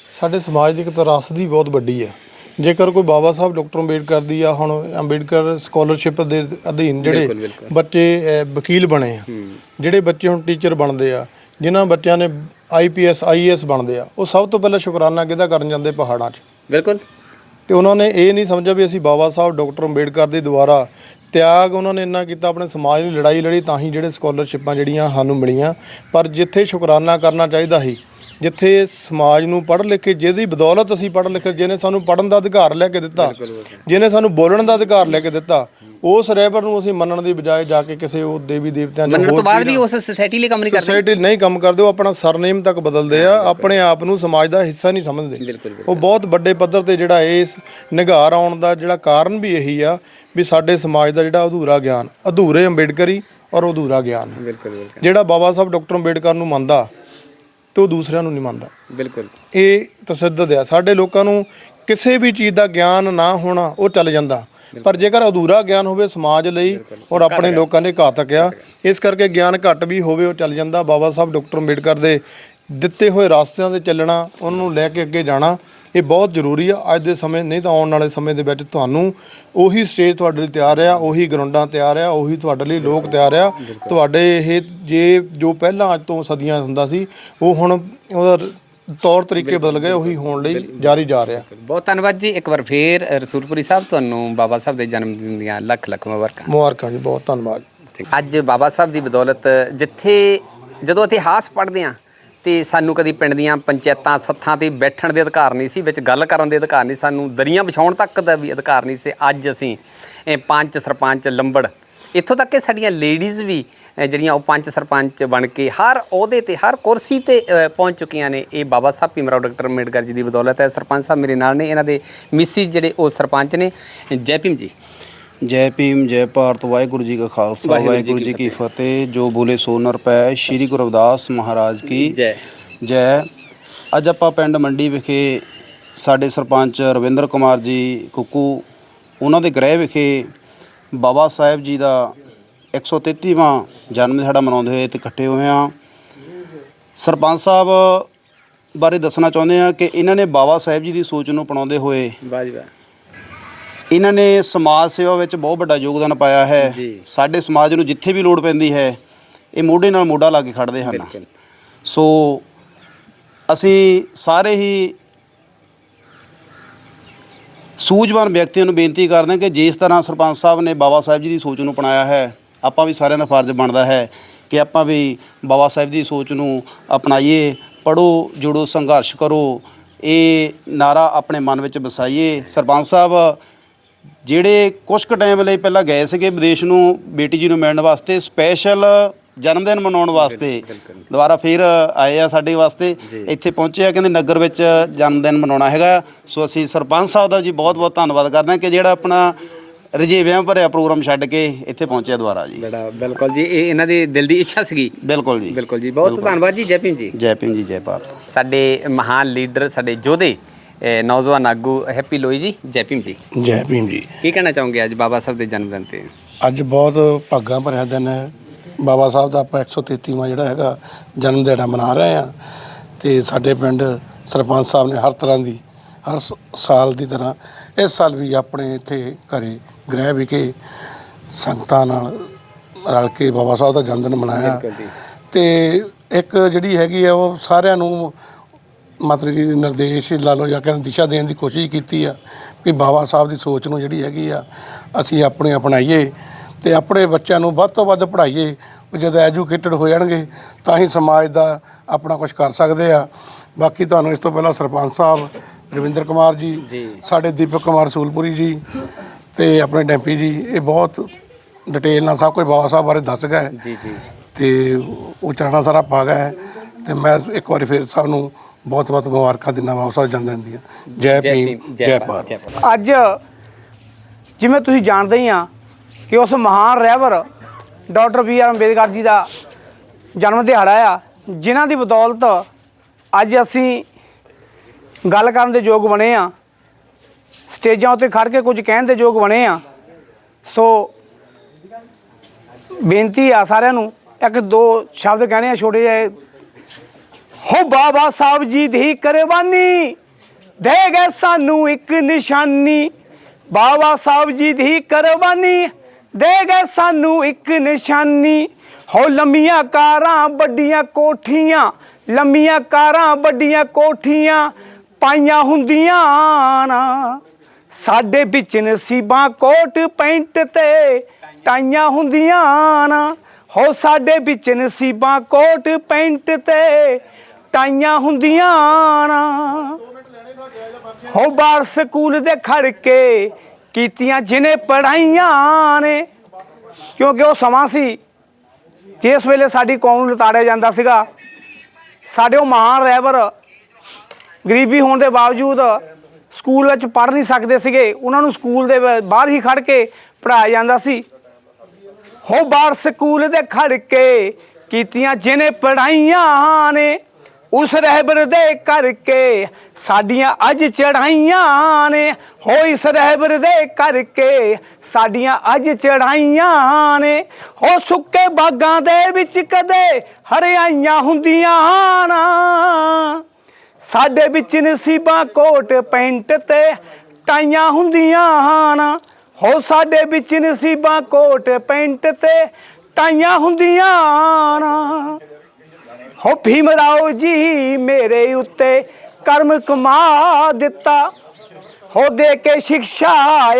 [SPEAKER 5] ਸਾਡੇ ਸਮਾਜ ਦੀ ਇੱਕ ਤਰਾਸਦੀ ਬਹੁਤ ਵੱਡੀ ਹੈ। ਜੇਕਰ ਕੋਈ ਬਾਬਾ ਸਾਹਿਬ ਡਾਕਟਰ ਅੰਬੇਡਕਰ ਦੀ ਆ ਹੁਣ ਅੰਬੇਡਕਰ ਸਕਾਲਰਸ਼ਿਪ ਦੇ ਅਧੀਨ ਜਿਹੜੇ। ਬੱਚੇ ਵਕੀਲ ਬਣੇ ਆ ਜਿਹੜੇ ਬੱਚੇ ਹੁਣ ਟੀਚਰ ਬਣਦੇ ਆ ਜਿਨ੍ਹਾਂ ਬੱਚਿਆਂ ਨੇ ਆਈਪੀਐਸ ਆਈਏਐਸ ਬਣਦੇ ਆ ਉਹ ਸਭ ਤੋਂ ਪਹਿਲਾਂ ਸ਼ੁਕਰਾਨਾ ਕਿਹਦਾ ਕਰਨ ਜਾਂਦੇ ਪਹਾੜਾਂ 'ਚ?
[SPEAKER 2] ਬਿਲਕੁਲ।
[SPEAKER 5] ਤੇ ਉਹਨਾਂ ਨੇ ਇਹ ਨਹੀਂ ਸਮਝਿਆ ਵੀ ਅਸੀਂ ਬਾਬਾ ਸਾਹਿਬ ਡਾਕਟਰ ਅੰਬੇਡਕਰ ਦੇ ਦੁਆਰਾ ਤਿਆਗ ਉਹਨਾਂ ਨੇ ਇੰਨਾ ਕੀਤਾ ਆਪਣੇ ਸਮਾਜ ਨੂੰ ਲੜਾਈ ਲੜੀ ਤਾਂ ਹੀ ਜਿਹੜੇ ਸਕਾਲਰਸ਼ਿਪਾਂ ਜਿਹੜੀਆਂ ਸਾਨੂੰ ਮਿਲੀਆਂ। ਪਰ ਜਿੱਥੇ ਸ਼ੁਕਰਾਨਾ ਕਰਨਾ ਚਾਹੀਦਾ ਸੀ ਜਿੱਥੇ ਸਮਾਜ ਨੂੰ ਪੜ੍ਹ ਲਿਖ ਕੇ ਜਿਹਦੀ ਬਦੌਲਤ ਅਸੀਂ ਪੜ੍ਹ ਲਿਖ ਜਿਹਨੇ ਸਾਨੂੰ ਪੜ੍ਹਨ ਦਾ ਅਧਿਕਾਰ ਲੈ ਕੇ ਦਿੱਤਾ ਜਿਹਨੇ ਸਾਨੂੰ ਬੋਲਣ ਦਾ ਅਧਿਕਾਰ ਲੈ ਕੇ ਦਿੱਤਾ ਉਸ ਰਹਿਬਰ ਨੂੰ ਅਸੀਂ ਮੰਨਣ ਦੀ ਬਜਾਏ ਜਾ ਕੇ ਕਿਸੇ ਉਹ ਦੇਵੀ ਦੇਵਤਿਆਂ ਜਾਂ
[SPEAKER 2] ਮੰਨਣ ਤੋਂ ਬਾਅਦ ਵੀ ਉਸ ਸੋਸਾਇਟੀ ਲਈ ਕੰਮ ਨਹੀਂ ਕਰਦੇ।
[SPEAKER 5] ਸੋਸਾਇਟੀ ਨਹੀਂ ਕੰਮ ਕਰਦੇ ਉਹ ਆਪਣਾ ਸਰਨੇਮ ਤੱਕ ਬਦਲਦੇ ਆ ਆਪਣੇ ਆਪ ਨੂੰ ਸਮਾਜ ਦਾ ਹਿੱਸਾ ਨਹੀਂ ਸਮਝਦੇ। ਉਹ ਬਹੁਤ ਵੱਡੇ ਪੱਧਰ ਤੇ ਜਿਹੜਾ ਇਸ ਨਿਗਾਰ ਆਉਣ ਦਾ ਜਿਹੜਾ ਕਾਰਨ ਵੀ ਇਹੀ ਆ ਵੀ ਸਾਡੇ ਸਮਾਜ ਦਾ ਜਿਹੜਾ ਅਧੂਰਾ ਗਿਆਨ ਅਧੂਰੇ ਅੰਬੇਡਕਰੀ ਔਰ ਅਧੂਰਾ ਗਿਆਨ।
[SPEAKER 2] ਬਿਲਕੁਲ ਬਿਲਕੁਲ।
[SPEAKER 5] ਜਿਹੜਾ ਬਾਬਾ ਸਾਹਿਬ ਡਾਕਟਰ ਅੰਬੇਡਕਰ ਨੂੰ ਮੰਨਦਾ ਤੇ ਉਹ ਦੂਸਰਿਆਂ ਨੂੰ ਨਹੀਂ ਮੰਨਦਾ।
[SPEAKER 2] ਬਿਲਕੁਲ।
[SPEAKER 5] ਇਹ ਤਸੱਦਦ ਆ। ਸਾਡੇ ਲੋਕਾਂ ਨੂੰ ਕਿਸੇ ਵੀ ਚੀਜ਼ ਦਾ ਗਿਆਨ ਨਾ ਹੋਣਾ ਉਹ ਚੱਲ ਜਾਂਦਾ। ਪਰ ਜੇਕਰ ਅਧੂਰਾ ਗਿਆਨ ਹੋਵੇ ਸਮਾਜ ਲਈ ਔਰ ਆਪਣੇ ਲੋਕਾਂ ਲਈ ਘਾਤਕ ਆ ਇਸ ਕਰਕੇ ਗਿਆਨ ਘੱਟ ਵੀ ਹੋਵੇ ਉਹ ਚੱਲ ਜਾਂਦਾ। ਬਾਬਾ ਸਾਹਿਬ ਡਾਕਟਰ ਅੰਬੇਡਕਰ ਦੇ ਦਿੱਤੇ ਹੋਏ ਰਾਸਤਿਆਂ ਤੇ ਚੱਲਣਾ ਉਹਨਾਂ ਨੂੰ ਲੈ ਕੇ ਅੱਗੇ ਜਾਣਾ ਇਹ ਬਹੁਤ ਜ਼ਰੂਰੀ ਆ। ਅੱਜ ਦੇ ਸਮੇਂ ਨਹੀਂ ਤਾਂ ਆਉਣ ਵਾਲੇ ਸਮੇਂ ਦੇ ਵਿੱਚ ਤੁਹਾਨੂੰ ਉਹੀ ਸਟੇਜ ਤੁਹਾਡੇ ਲਈ ਤਿਆਰ ਆ ਉਹੀ ਗਰਾਊਂਡਾਂ ਤਿਆਰ ਆ ਉਹੀ ਤੁਹਾਡੇ ਲਈ ਲੋਕ ਤਿਆਰ ਆ ਤੁਹਾਡੇ ਇਹ ਜੇ ਜੋ ਪਹਿਲਾਂ ਅੱਜ ਤੋਂ ਸਦੀਆਂ ਹੁੰਦਾ ਸੀ ਉਹ ਹੁਣ ਉਹਦਾ ਤੌਰ ਤਰੀਕੇ ਬਦਲ ਗਏ ਉਹੀ ਹੋਣ ਲਈ ਜਾਰੀ ਜਾ ਰਿਹਾ।
[SPEAKER 2] ਬਹੁਤ ਧੰਨਵਾਦ ਜੀ। ਇੱਕ ਵਾਰ ਫੇਰ ਰਸੂਲਪੁਰੀ ਸਾਹਿਬ ਤੁਹਾਨੂੰ ਬਾਬਾ ਸਾਹਿਬ ਦੇ ਜਨਮ ਦਿਨ ਦੀਆਂ ਲੱਖ ਲੱਖ ਮੁਬਾਰਕਾਂ।
[SPEAKER 5] ਮੁਬਾਰਕਾਂ ਜੀ ਬਹੁਤ ਧੰਨਵਾਦ।
[SPEAKER 2] ਅੱਜ ਬਾਬਾ ਸਾਹਿਬ ਦੀ ਬਦੌਲਤ ਜਿੱਥੇ ਜਦੋਂ ਇਤਿਹਾਸ ਪੜ੍ਹਦੇ ਆ ਤੇ ਸਾਨੂੰ ਕਦੀ ਪਿੰਡ ਦੀਆਂ ਪੰਚਾਇਤਾਂ ਸੱਥਾਂ ਤੇ ਬੈਠਣ ਦੇ ਅਧਿਕਾਰ ਨਹੀਂ ਸੀ, ਵਿੱਚ ਗੱਲ ਕਰਨ ਦੇ ਅਧਿਕਾਰ ਨਹੀਂ, ਸਾਨੂੰ ਦਰੀਆਂ ਵਿਛਾਉਣ ਤੱਕ ਦਾ ਵੀ ਅਧਿਕਾਰ ਨਹੀਂ ਸੀ। ਅੱਜ ਅਸੀਂ ਇਹ ਪੰਚ ਸਰਪੰਚ ਲੰਬੜ, ਇੱਥੋਂ ਤੱਕ ਕਿ ਸਾਡੀਆਂ ਲੇਡੀਜ਼ ਵੀ ਜਿਹੜੀਆਂ ਉਹ ਪੰਚ ਸਰਪੰਚ ਬਣ ਕੇ ਹਰ ਅਹੁਦੇ ਤੇ, ਹਰ ਕੁਰਸੀ ਤੇ ਪਹੁੰਚ ਚੁੱਕੀਆਂ ਨੇ। ਇਹ ਬਾਬਾ ਸਾਹਿਬ ਭੀਮਰਾਓ ਡਾਕਟਰ ਅੰਬੇਡਕਰ ਜੀ ਦੀ ਬਦੌਲਤ ਹੈ। ਸਰਪੰਚ ਸਾਹਿਬ ਮੇਰੇ ਨਾਲ ਨੇ, ਇਹਨਾਂ ਦੇ ਮਿਸਿਸ ਜਿਹੜੇ ਉਹ ਸਰਪੰਚ ਨੇ। ਜੈ ਭੀਮ ਜੀ।
[SPEAKER 6] ਜੈ ਭੀਮ ਜੈ ਭਾਰਤ ਵਾਹਿਗੁਰੂ ਜੀ ਕਾ ਖਾਲਸਾ
[SPEAKER 2] ਵਾਹਿਗੁਰੂ ਜੀ
[SPEAKER 6] ਕੀ ਫਤਿਹ। ਜੋ ਬੋਲੇ ਸੋ ਨਰ ਪੈ ਸ੍ਰੀ ਗੁਰੂ ਰਵਿਦਾਸ ਮਹਾਰਾਜ ਕੀ
[SPEAKER 2] ਜੈ।
[SPEAKER 6] ਜੈ। ਅੱਜ ਆਪਾਂ ਪਿੰਡ ਮੰਡੀ ਵਿਖੇ ਸਾਡੇ ਸਰਪੰਚ ਰਵਿੰਦਰ ਕੁਮਾਰ ਜੀ ਕੁੱਕੂ ਉਹਨਾਂ ਦੇ ਗ੍ਰਹਿ ਵਿਖੇ ਬਾਬਾ ਸਾਹਿਬ ਜੀ ਦਾ 133ਵਾਂ ਜਨਮ ਦਿਹਾੜਾ ਮਨਾਉਂਦੇ ਹੋਏ ਤੇ ਇਕੱਠੇ ਹੋਏ ਹਾਂ ਸਰਪੰਚ ਸਾਹਿਬ ਬਾਰੇ ਦੱਸਣਾ ਚਾਹੁੰਦੇ ਹਾਂ ਕਿ ਇਹਨਾਂ ਨੇ ਬਾਬਾ ਸਾਹਿਬ ਜੀ ਦੀ ਸੋਚ ਨੂੰ ਅਪਣਾਉਂਦੇ ਹੋਏ
[SPEAKER 2] ਵਾਹ ਜੀ ਵਾਹ।
[SPEAKER 6] ਇਹਨਾਂ ਨੇ ਸਮਾਜ ਸੇਵਾ ਵਿੱਚ ਬਹੁਤ ਵੱਡਾ ਯੋਗਦਾਨ ਪਾਇਆ ਹੈ।
[SPEAKER 2] ਜੀ।
[SPEAKER 6] ਸਾਡੇ ਸਮਾਜ ਨੂੰ ਜਿੱਥੇ ਵੀ ਲੋੜ ਪੈਂਦੀ ਹੈ ਇਹ ਮੋਢੇ ਨਾਲ ਮੋਢਾ ਲਾ ਕੇ ਖੜਦੇ ਹਨ।
[SPEAKER 2] ਬਿਲਕੁਲ।
[SPEAKER 6] ਸੋ ਅਸੀਂ ਸਾਰੇ ਹੀ ਸੂਝਵਾਨ ਵਿਅਕਤੀਆਂ ਨੂੰ ਬੇਨਤੀ ਕਰਦੇ ਹਾਂ ਕਿ ਜਿਸ ਤਰ੍ਹਾਂ ਸਰਪੰਚ ਸਾਹਿਬ ਨੇ ਬਾਬਾ ਸਾਹਿਬ ਜੀ ਦੀ ਸੋਚ ਨੂੰ ਅਪਣਾਇਆ ਹੈ ਆਪਾਂ ਵੀ ਸਾਰਿਆਂ ਦਾ ਫਰਜ਼ ਬਣਦਾ ਹੈ ਕਿ ਆਪਾਂ ਵੀ ਬਾਬਾ ਸਾਹਿਬ ਦੀ ਸੋਚ ਨੂੰ ਅਪਣਾਈਏ ਪੜੋ ਜੁੜੋ ਸੰਘਰਸ਼ ਕਰੋ ਇਹ ਨਾਰਾ ਆਪਣੇ ਮਨ ਵਿੱਚ ਵਸਾਈਏ। ਸਰਪੰਚ ਸਾਹਿਬ ਜਿਹੜੇ ਕੁਝ ਕੁ ਟਾਈਮ ਲਈ ਪਹਿਲਾਂ ਗਏ ਸੀਗੇ ਵਿਦੇਸ਼ ਨੂੰ ਬੇਟੀ ਜੀ ਨੂੰ ਮਿਲਣ ਵਾਸਤੇ ਸਪੈਸ਼ਲ ਜਨਮ ਦਿਨ ਮਨਾਉਣ ਵਾਸਤੇ ਦੁਬਾਰਾ ਫਿਰ ਆਏ ਆ ਸਾਡੇ ਵਾਸਤੇ ਇੱਥੇ ਪਹੁੰਚੇ ਆ ਕਹਿੰਦੇ ਨਗਰ ਵਿੱਚ ਜਨਮ ਦਿਨ ਮਨਾਉਣਾ ਹੈਗਾ। ਸੋ ਅਸੀਂ ਸਰਪੰਚ ਸਾਹਿਬ ਦਾ ਜੀ ਬਹੁਤ ਬਹੁਤ ਧੰਨਵਾਦ ਕਰਦੇ ਹਾਂ ਕਿ ਜਿਹੜਾ ਆਪਣਾ ਰਜੇਵਿਆਂ ਭਰਿਆ ਪ੍ਰੋਗਰਾਮ ਛੱਡ ਕੇ ਇੱਥੇ ਪਹੁੰਚਿਆ ਦੁਬਾਰਾ ਜੀ।
[SPEAKER 2] ਬੜਾ ਬਿਲਕੁਲ ਜੀ ਇਹ ਇਹਨਾਂ ਦੀ ਦਿਲ ਦੀ ਇੱਛਾ ਸੀਗੀ।
[SPEAKER 6] ਬਿਲਕੁਲ ਜੀ।
[SPEAKER 2] ਬਿਲਕੁਲ ਜੀ ਬਹੁਤ ਧੰਨਵਾਦ ਜੀ ਜੈ ਭੀਮ ਜੀ।
[SPEAKER 6] ਜੈ ਭੀਮ ਜੀ ਜੈ ਭਾਰਤ।
[SPEAKER 2] ਸਾਡੇ ਮਹਾਨ ਲੀਡਰ ਸਾਡੇ ਯੋਧੇ ਨੌਜਵਾਨ ਆਗੂ ਹੈਪੀ ਲੋਈ ਜੀ ਜੈ ਭੀਮ ਜੀ।
[SPEAKER 5] ਜੈ ਭੀਮ ਜੀ।
[SPEAKER 2] ਕੀ ਕਹਿਣਾ ਚਾਹੋਗੇ ਅੱਜ ਬਾਬਾ ਸਾਹਿਬ ਦੇ ਜਨਮ ਦਿਨ ਤੇ?
[SPEAKER 5] ਅੱਜ ਬਹੁਤ ਭਾਗਾਂ ਭਰਿਆ ਦਿਨ ਹੈ। ਬਾਬਾ ਸਾਹਿਬ ਦਾ ਆਪਾਂ 133ਵਾਂ ਜਿਹੜਾ ਹੈਗਾ ਜਨਮ ਦਿਹਾੜਾ ਮਨਾ ਰਹੇ ਆ ਤੇ ਸਾਡੇ ਪਿੰਡ ਸਰਪੰਚ ਸਾਹਿਬ ਨੇ ਹਰ ਤਰ੍ਹਾਂ ਦੀ ਹਰ ਸਾਲ ਦੀ ਤਰ੍ਹਾਂ ਇਸ ਸਾਲ ਵੀ ਆਪਣੇ ਇੱਥੇ ਘਰੇ ਗ੍ਰਹਿ ਵਿਖੇ ਸੰਗਤਾਂ ਨਾਲ ਰਲ ਕੇ ਬਾਬਾ ਸਾਹਿਬ ਦਾ ਜਨਮ ਦਿਨ ਮਨਾਇਆ। ਤੇ ਇੱਕ ਜਿਹੜੀ ਹੈਗੀ ਆ ਉਹ ਸਾਰਿਆਂ ਨੂੰ ਮਤਲਬ ਕਿ ਨਿਰਦੇਸ਼ ਲਾ ਲਓ ਜਾਂ ਕਹਿੰਦੇ ਦਿਸ਼ਾ ਦੇਣ ਦੀ ਕੋਸ਼ਿਸ਼ ਕੀਤੀ ਆ ਕਿ ਬਾਬਾ ਸਾਹਿਬ ਦੀ ਸੋਚ ਨੂੰ ਜਿਹੜੀ ਹੈਗੀ ਆ ਅਸੀਂ ਆਪਣੇ ਅਪਣਾਈਏ ਤੇ ਆਪਣੇ ਬੱਚਿਆਂ ਨੂੰ ਵੱਧ ਤੋਂ ਵੱਧ ਪੜ੍ਹਾਈਏ ਉਹ ਜਦੋਂ ਐਜੂਕੇਟਡ ਹੋ ਜਾਣਗੇ ਤਾਂ ਹੀ ਸਮਾਜ ਦਾ ਆਪਣਾ ਕੁਝ ਕਰ ਸਕਦੇ ਆ। ਬਾਕੀ ਤੁਹਾਨੂੰ ਇਸ ਤੋਂ ਪਹਿਲਾਂ ਸਰਪੰਚ ਸਾਹਿਬ ਰਵਿੰਦਰ ਕੁਮਾਰ ਜੀ। ਸਾਡੇ ਦੀਪਕ ਕੁਮਾਰ ਸੂਲਪੁਰੀ ਜੀ ਤੇ ਆਪਣੇ ਡੈਂਪੀ ਜੀ ਇਹ ਬਹੁਤ ਡਿਟੇਲ ਨਾਲ ਸਭ ਕੁਝ ਬਾਬਾ ਸਾਹਿਬ ਬਾਰੇ ਦੱਸ ਗਏ।
[SPEAKER 2] ਜੀ ਜੀ।
[SPEAKER 5] ਤੇ ਉਹ ਚਾਣਾ ਸਾਰਾ ਪਾ ਗਿਆ ਤੇ ਮੈਂ ਇੱਕ ਵਾਰੀ ਫਿਰ ਸਭ ਨੂੰ ਬਹੁਤ ਬਹੁਤ ਮੁਬਾਰਕਾਂ ਦਿੰਦਾ ਬਾਬਾ ਸਾਹਿਬ ਜਨਮ ਦਿਨ ਦੀਆਂ ਜੈ ਭੀਮ ਜੈ ਭਾਰਤ
[SPEAKER 7] ਅੱਜ ਜਿਵੇਂ ਤੁਸੀਂ ਜਾਣਦੇ ਹੀ ਆ ਕਿ ਉਸ ਮਹਾਨ ਰਹਿਬਰ doctor B R Ambedkar ji ਦਾ ਜਨਮ ਦਿਹਾੜਾ ਆ ਜਿਨ੍ਹਾਂ ਦੀ ਬਦੌਲਤ ਅੱਜ ਅਸੀਂ ਗੱਲ ਕਰਨ ਦੇ ਯੋਗ ਬਣੇ ਆ। ਸਟੇਜਾਂ ਉੱਤੇ ਖੜ ਕੇ ਕੁਝ ਕਹਿਣ ਦੇ ਯੋਗ ਬਣੇ ਆ। ਸੋ ਬੇਨਤੀ ਆ ਸਾਰਿਆਂ ਨੂੰ ਇੱਕ ਦੋ ਸ਼ਬਦ ਕਹਿਣੇ ਆ ਛੋਟੇ ਜਿਹੇ ਹੋ ਬਾਬਾ ਸਾਹਿਬ ਜੀ ਦੀ ਕੁਰਬਾਨੀ। ਦੇ ਗਏ ਸਾਨੂੰ ਇੱਕ ਨਿਸ਼ਾਨੀ। ਬਾਬਾ ਸਾਹਿਬ ਜੀ ਦੀ ਕੁਰਬਾਨੀ। ਦੇ ਗਏ ਸਾਨੂੰ ਇੱਕ ਨਿਸ਼ਾਨੀ। ਹੋ ਲੰਮੀਆਂ ਕਾਰਾਂ, ਵੱਡੀਆਂ ਕੋਠੀਆਂ। ਲੰਮੀਆਂ ਕਾਰਾਂ, ਵੱਡੀਆਂ ਕੋਠੀਆਂ ਪਾਈਆਂ ਹੁੰਦੀਆਂ ਨਾ। ਸਾਡੇ ਵਿੱਚ ਨਸੀਬਾਂ ਕੋਟ ਪੈਂਟ ਤੇ ਟਾਈਆਂ ਹੁੰਦੀਆਂ ਨਾ। ਹੋ ਸਾਡੇ ਵਿੱਚ ਨਸੀਬਾਂ ਕੋਟ ਪੈਂਟ ਤੇ ਟਾਈਆਂ ਹੁੰਦੀਆਂ ਨਾ। ਹੋ ਬਾਹਰ ਸਕੂਲ ਦੇ ਖੜ ਕੇ ਕੀਤੀਆਂ ਜਿਹਨੇ ਪੜਾਈਆਂ ਨੇ। ਕਿਉਂਕਿ ਉਹ ਸਮਾਂ ਸੀ, ਜਿਸ ਵੇਲੇ ਸਾਡੀ ਕੌਮ ਨੂੰ ਲਤਾੜਿਆ ਜਾਂਦਾ ਸੀਗਾ। ਸਾਡੇ ਉਹ ਮਹਾਨ ਰਹਿਬਰ, ਗਰੀਬੀ ਹੋਣ ਦੇ ਬਾਵਜੂਦ ਸਕੂਲ ਵਿੱਚ ਪੜ੍ਹ ਨਹੀਂ ਸਕਦੇ ਸੀਗੇ। ਉਹਨਾਂ ਨੂੰ ਸਕੂਲ ਦੇ ਬਾਹਰ ਹੀ ਖੜ ਕੇ ਪੜਾਇਆ ਜਾਂਦਾ ਸੀ। ਹੋ ਬਾਹਰ ਸਕੂਲ ਦੇ ਖੜ ਕੇ ਕੀਤੀਆਂ ਜਿਹਨੇ ਪੜਾਈਆਂ ਨੇ। ਉਸ ਰਹਿਬਰ ਦੇ ਕਰਕੇ ਸਾਡੀਆਂ ਅੱਜ ਚੜਾਈਆਂ ਨੇ। ਹੋ ਇਸ ਰਹਿਬਰ ਦੇ ਕਰਕੇ ਸਾਡੀਆਂ ਅੱਜ ਚੜਾਈਆਂ ਨੇ। ਹੋ ਸੁੱਕੇ ਬਾਗਾਂ ਦੇ ਵਿੱਚ ਕਦੇ ਹਰਿਆਈਆਂ ਹੁੰਦੀਆਂ ਨਾ। ਸਾਡੇ ਵਿੱਚ ਨਸੀਬਾਂ ਕੋਟ ਪੈਂਟ ਤੇ ਟਾਈਆਂ ਹੁੰਦੀਆਂ ਨਾ। ਹੋ ਸਾਡੇ ਵਿੱਚ ਨਸੀਬਾਂ ਕੋਟ ਪੈਂਟ ਤੇ ਟਾਈਆਂ ਹੁੰਦੀਆਂ ਨਾ। ਹੋ ਭੀਮ ਰਾਓ ਜੀ ਮੇਰੇ ਉੱਤੇ ਕਰਮ ਕਮਾ ਦਿੱਤਾ। ਹੋ ਦੇ ਕੇ ਸਿੱਖਿਆ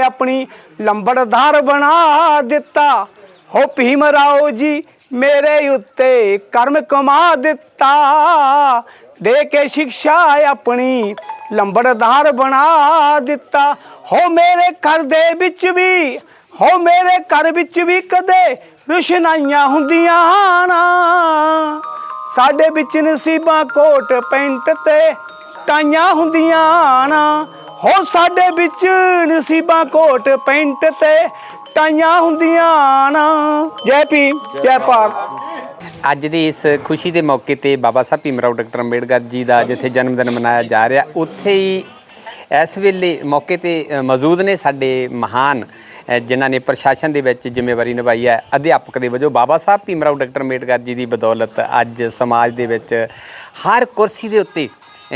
[SPEAKER 7] ਆਪਣੀ ਲੰਬੜਦਾਰ ਬਣਾ ਦਿੱਤਾ। ਹੋ ਭੀਮ ਰਾਓ ਜੀ ਮੇਰੇ ਉੱਤੇ ਕਰਮ ਕਮਾ ਦਿੱਤਾ। ਦੇ ਕੇ ਸਿੱਖਿਆ ਆਪਣੀ ਲੰਬੜਦਾਰ ਬਣਾ ਦਿੱਤਾ। ਹੋ ਮੇਰੇ ਘਰ ਦੇ ਵਿੱਚ ਵੀ, ਹੋ ਮੇਰੇ ਘਰ ਵਿੱਚ ਵੀ ਕਦੇ ਰੁਸ਼ਨਾਈਆਂ ਹੁੰਦੀਆਂ ਨਾ। ਸਾਡੇ ਵਿੱਚ ਨਸੀਬਾਂ ਕੋਟ ਪੈਂਟ ਤੇ ਟਾਈਆਂ ਹੁੰਦੀਆਂ ਨਾ। ਹੋ ਸਾਡੇ ਵਿੱਚ ਨਸੀਬਾਂ ਕੋਟ ਪੈਂਟ ਤੇ ਟਾਈਆਂ ਹੁੰਦੀਆਂ ਨਾ। ਜੈ ਭੀਮ, ਜੈ ਭਾਰਤ।
[SPEAKER 2] ਅੱਜ ਦੀ ਇਸ ਖੁਸ਼ੀ ਦੇ ਮੌਕੇ ਤੇ ਬਾਬਾ ਸਾਹਿਬ ਭੀਮ ਰਾਓ, ਡਾਕਟਰ ਅੰਬੇਡਕਰ ਜੀ ਦਾ ਜਿੱਥੇ ਜਨਮ ਦਿਨ ਮਨਾਇਆ ਜਾ ਰਿਹਾ, ਉੱਥੇ ਹੀ ਇਸ ਵੇਲੇ ਮੌਕੇ ਤੇ ਮੌਜੂਦ ਨੇ ਸਾਡੇ ਮਹਾਨ ਜਿਨ੍ਹਾਂ ਨੇ ਪ੍ਰਸ਼ਾਸਨ ਦੇ ਵਿੱਚ ਜ਼ਿੰਮੇਵਾਰੀ ਨਿਭਾਈ ਹੈ ਅਧਿਆਪਕ ਦੇ ਵਜੋਂ ਬਾਬਾ ਸਾਹਿਬ ਭੀਮ ਰਾਓ ਡਾਕਟਰ ਅੰਬੇਡਕਰ ਜੀ ਦੀ ਬਦੌਲਤ ਅੱਜ ਸਮਾਜ ਦੇ ਵਿੱਚ ਹਰ ਕੁਰਸੀ ਦੇ ਉੱਤੇ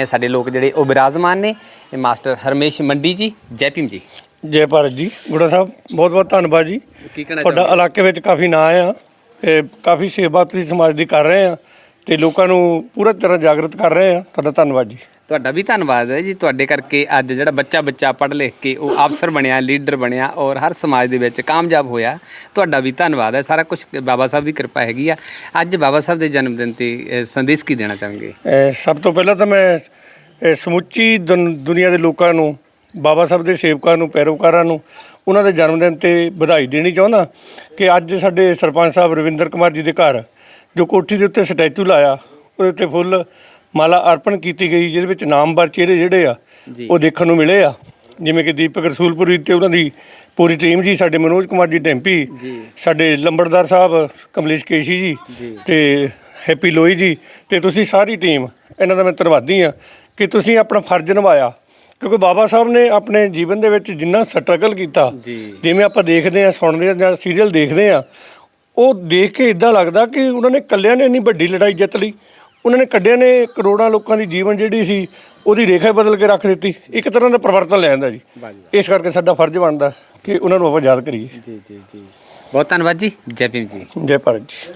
[SPEAKER 2] ਅ, ਸਾਡੇ ਲੋਕ ਜਿਹੜੇ ਉਹ ਬਿਰਾਜਮਾਨ ਨੇ। ਇਹ ਮਾਸਟਰ ਹਰਮੇਸ਼ ਮੰਡੀ ਜੀ ਜੈ ਭੀਮ ਜੀ।
[SPEAKER 8] ਜੈ ਭਾਰਤ ਜੀ। ਗੁੜਾ ਸਾਹਿਬ ਬਹੁਤ ਬਹੁਤ ਧੰਨਵਾਦ ਜੀ।
[SPEAKER 2] ਕੀ ਕਹਿਣਾ
[SPEAKER 8] ਤੁਹਾਡਾ? ਇਲਾਕੇ ਵਿੱਚ ਕਾਫੀ ਨਾਂ ਆ ਤੇ ਕਾਫੀ ਸੇਵਾ ਤੁਸੀਂ ਸਮਾਜ ਦੀ ਕਰ ਰਹੇ ਆ ਤੇ ਲੋਕਾਂ ਨੂੰ ਪੂਰਾ ਤਰ੍ਹਾਂ ਜਾਗਰਤ ਕਰ ਰਹੇ ਆ। ਤੁਹਾਡਾ ਧੰਨਵਾਦ ਜੀ।
[SPEAKER 2] ਤੁਹਾਡਾ ਵੀ ਧੰਨਵਾਦ ਹੈ ਜੀ। ਤੁਹਾਡੇ ਕਰਕੇ ਅੱਜ ਜਿਹੜਾ ਬੱਚਾ ਬੱਚਾ ਪੜ੍ਹ ਲਿਖ ਕੇ ਉਹ ਅਫਸਰ ਬਣਿਆ ਲੀਡਰ ਬਣਿਆ ਔਰ ਹਰ ਸਮਾਜ ਦੇ ਵਿੱਚ ਕਾਮਯਾਬ ਹੋਇਆ ਤੁਹਾਡਾ ਵੀ ਧੰਨਵਾਦ ਹੈ। ਸਾਰਾ ਕੁਝ ਬਾਬਾ ਸਾਹਿਬ ਦੀ ਕਿਰਪਾ ਹੈਗੀ ਆ। ਅੱਜ ਬਾਬਾ ਸਾਹਿਬ ਦੇ ਜਨਮ ਦਿਨ ਤੇ ਅ, ਸੰਦੇਸ਼ ਕੀ ਦੇਣਾ ਚਾਹਾਂਗੇ?
[SPEAKER 8] ਅਹ ਸਭ ਤੋਂ ਪਹਿਲਾਂ ਤਾਂ ਮੈਂ ਅਹ ਸਮੁੱਚੀ ਦੁਨ- ਦੁਨੀਆ ਦੇ ਲੋਕਾਂ ਨੂੰ ਬਾਬਾ ਸਾਹਿਬ ਦੇ ਸੇਵਕਾਂ ਨੂੰ ਪੈਰੋਕਾਰਾਂ ਨੂੰ ਉਹਨਾਂ ਦੇ ਜਨਮ ਦਿਨ ਤੇ ਵਧਾਈ ਦੇਣੀ ਚਾਹੁੰਦਾ ਕਿ ਅੱਜ ਸਾਡੇ ਸਰਪੰਚ ਸਾਹਿਬ ਰਵਿੰਦਰ ਕੁਮਾਰ ਜੀ ਦੇ ਘਰ ਜੋ ਕੋਠੀ ਦੇ ਉੱਤੇ ਸਟੈਚੂ ਲਾਇਆ ਉਹਦੇ ਉੱਤੇ ਫੁੱਲ ਮਾਲਾ ਅਰਪਣ ਕੀਤੀ ਗਈ ਜਿਹਦੇ ਵਿੱਚ ਨਾਮਵਰ ਚਿਹਰੇ ਜਿਹੜੇ ਆ। ਉਹ ਦੇਖਣ ਨੂੰ ਮਿਲੇ ਆ ਜਿਵੇਂ ਕਿ ਦੀਪਕ ਰਸੂਲਪੁਰੀ ਤੇ ਉਹਨਾਂ ਦੀ ਪੂਰੀ ਟੀਮ ਜੀ ਸਾਡੇ ਮਨੋਜ ਕੁਮਾਰ ਜੀ
[SPEAKER 2] ਜੀ।
[SPEAKER 8] ਸਾਡੇ ਲੰਬੜਦਾਰ ਸਾਹਿਬ ਕਮਲੇਸ਼ ਕੇਸ਼ੀ ਜੀ ਤੇ ਹੈਪੀ ਲੋਈ ਜੀ ਤੇ ਤੁਸੀਂ ਸਾਰੀ ਟੀਮ ਇਹਨਾਂ ਦਾ ਮੈਂ ਧੰਨਵਾਦੀ ਆ ਕਿ ਤੁਸੀਂ ਆਪਣਾ ਫਰਜ਼ ਨਿਭਾਇਆ ਕਿਉਂਕਿ ਬਾਬਾ ਸਾਹਿਬ ਨੇ ਆਪਣੇ ਜੀਵਨ ਦੇ ਵਿੱਚ ਜਿੰਨਾ ਸਟਰਗਲ ਕੀਤਾ। ਜਿਵੇਂ ਆਪਾਂ ਦੇਖਦੇ ਆ ਸੁਣਦੇ ਆ ਜਾਂ ਸੀਰੀਅਲ ਦੇਖਦੇ ਆ ਉਹ ਦੇਖ ਕੇ ਇਦਾਂ ਲੱਗਦਾ ਕਿ ਉਹਨਾਂ ਨੇ ਇਕੱਲਿਆਂ ਨੇ ਇੰਨੀ ਵੱਡੀ ਲੜਾਈ ਜਿੱਤ ਲਈ ਉਹਨਾਂ ਨੇ ਕੱਢਿਆਂ ਨੇ ਕਰੋੜਾਂ ਲੋਕਾਂ ਦੀ ਜੀਵਨ ਜਿਹੜੀ ਸੀ ਉਹਦੀ ਰੇਖਾ ਹੀ ਬਦਲ ਕੇ ਰੱਖ ਦਿੱਤੀ। ਇੱਕ ਤਰ੍ਹਾਂ ਦਾ ਪਰਿਵਰਤਨ ਲੈ ਆਂਦਾ ਜੀ। ਇਸ ਕਰਕੇ ਸਾਡਾ ਫਰਜ਼ ਬਣਦਾ ਕਿ ਉਹਨਾਂ ਨੂੰ ਆਪਾਂ ਯਾਦ ਕਰੀਏ।
[SPEAKER 2] ਜੀ ਜੀ ਜੀ। ਬਹੁਤ ਧੰਨਵਾਦ ਜੀ। ਜੈ ਭੀਮ ਜੀ।
[SPEAKER 8] ਜੈ ਭਾਰਤ ਜੀ।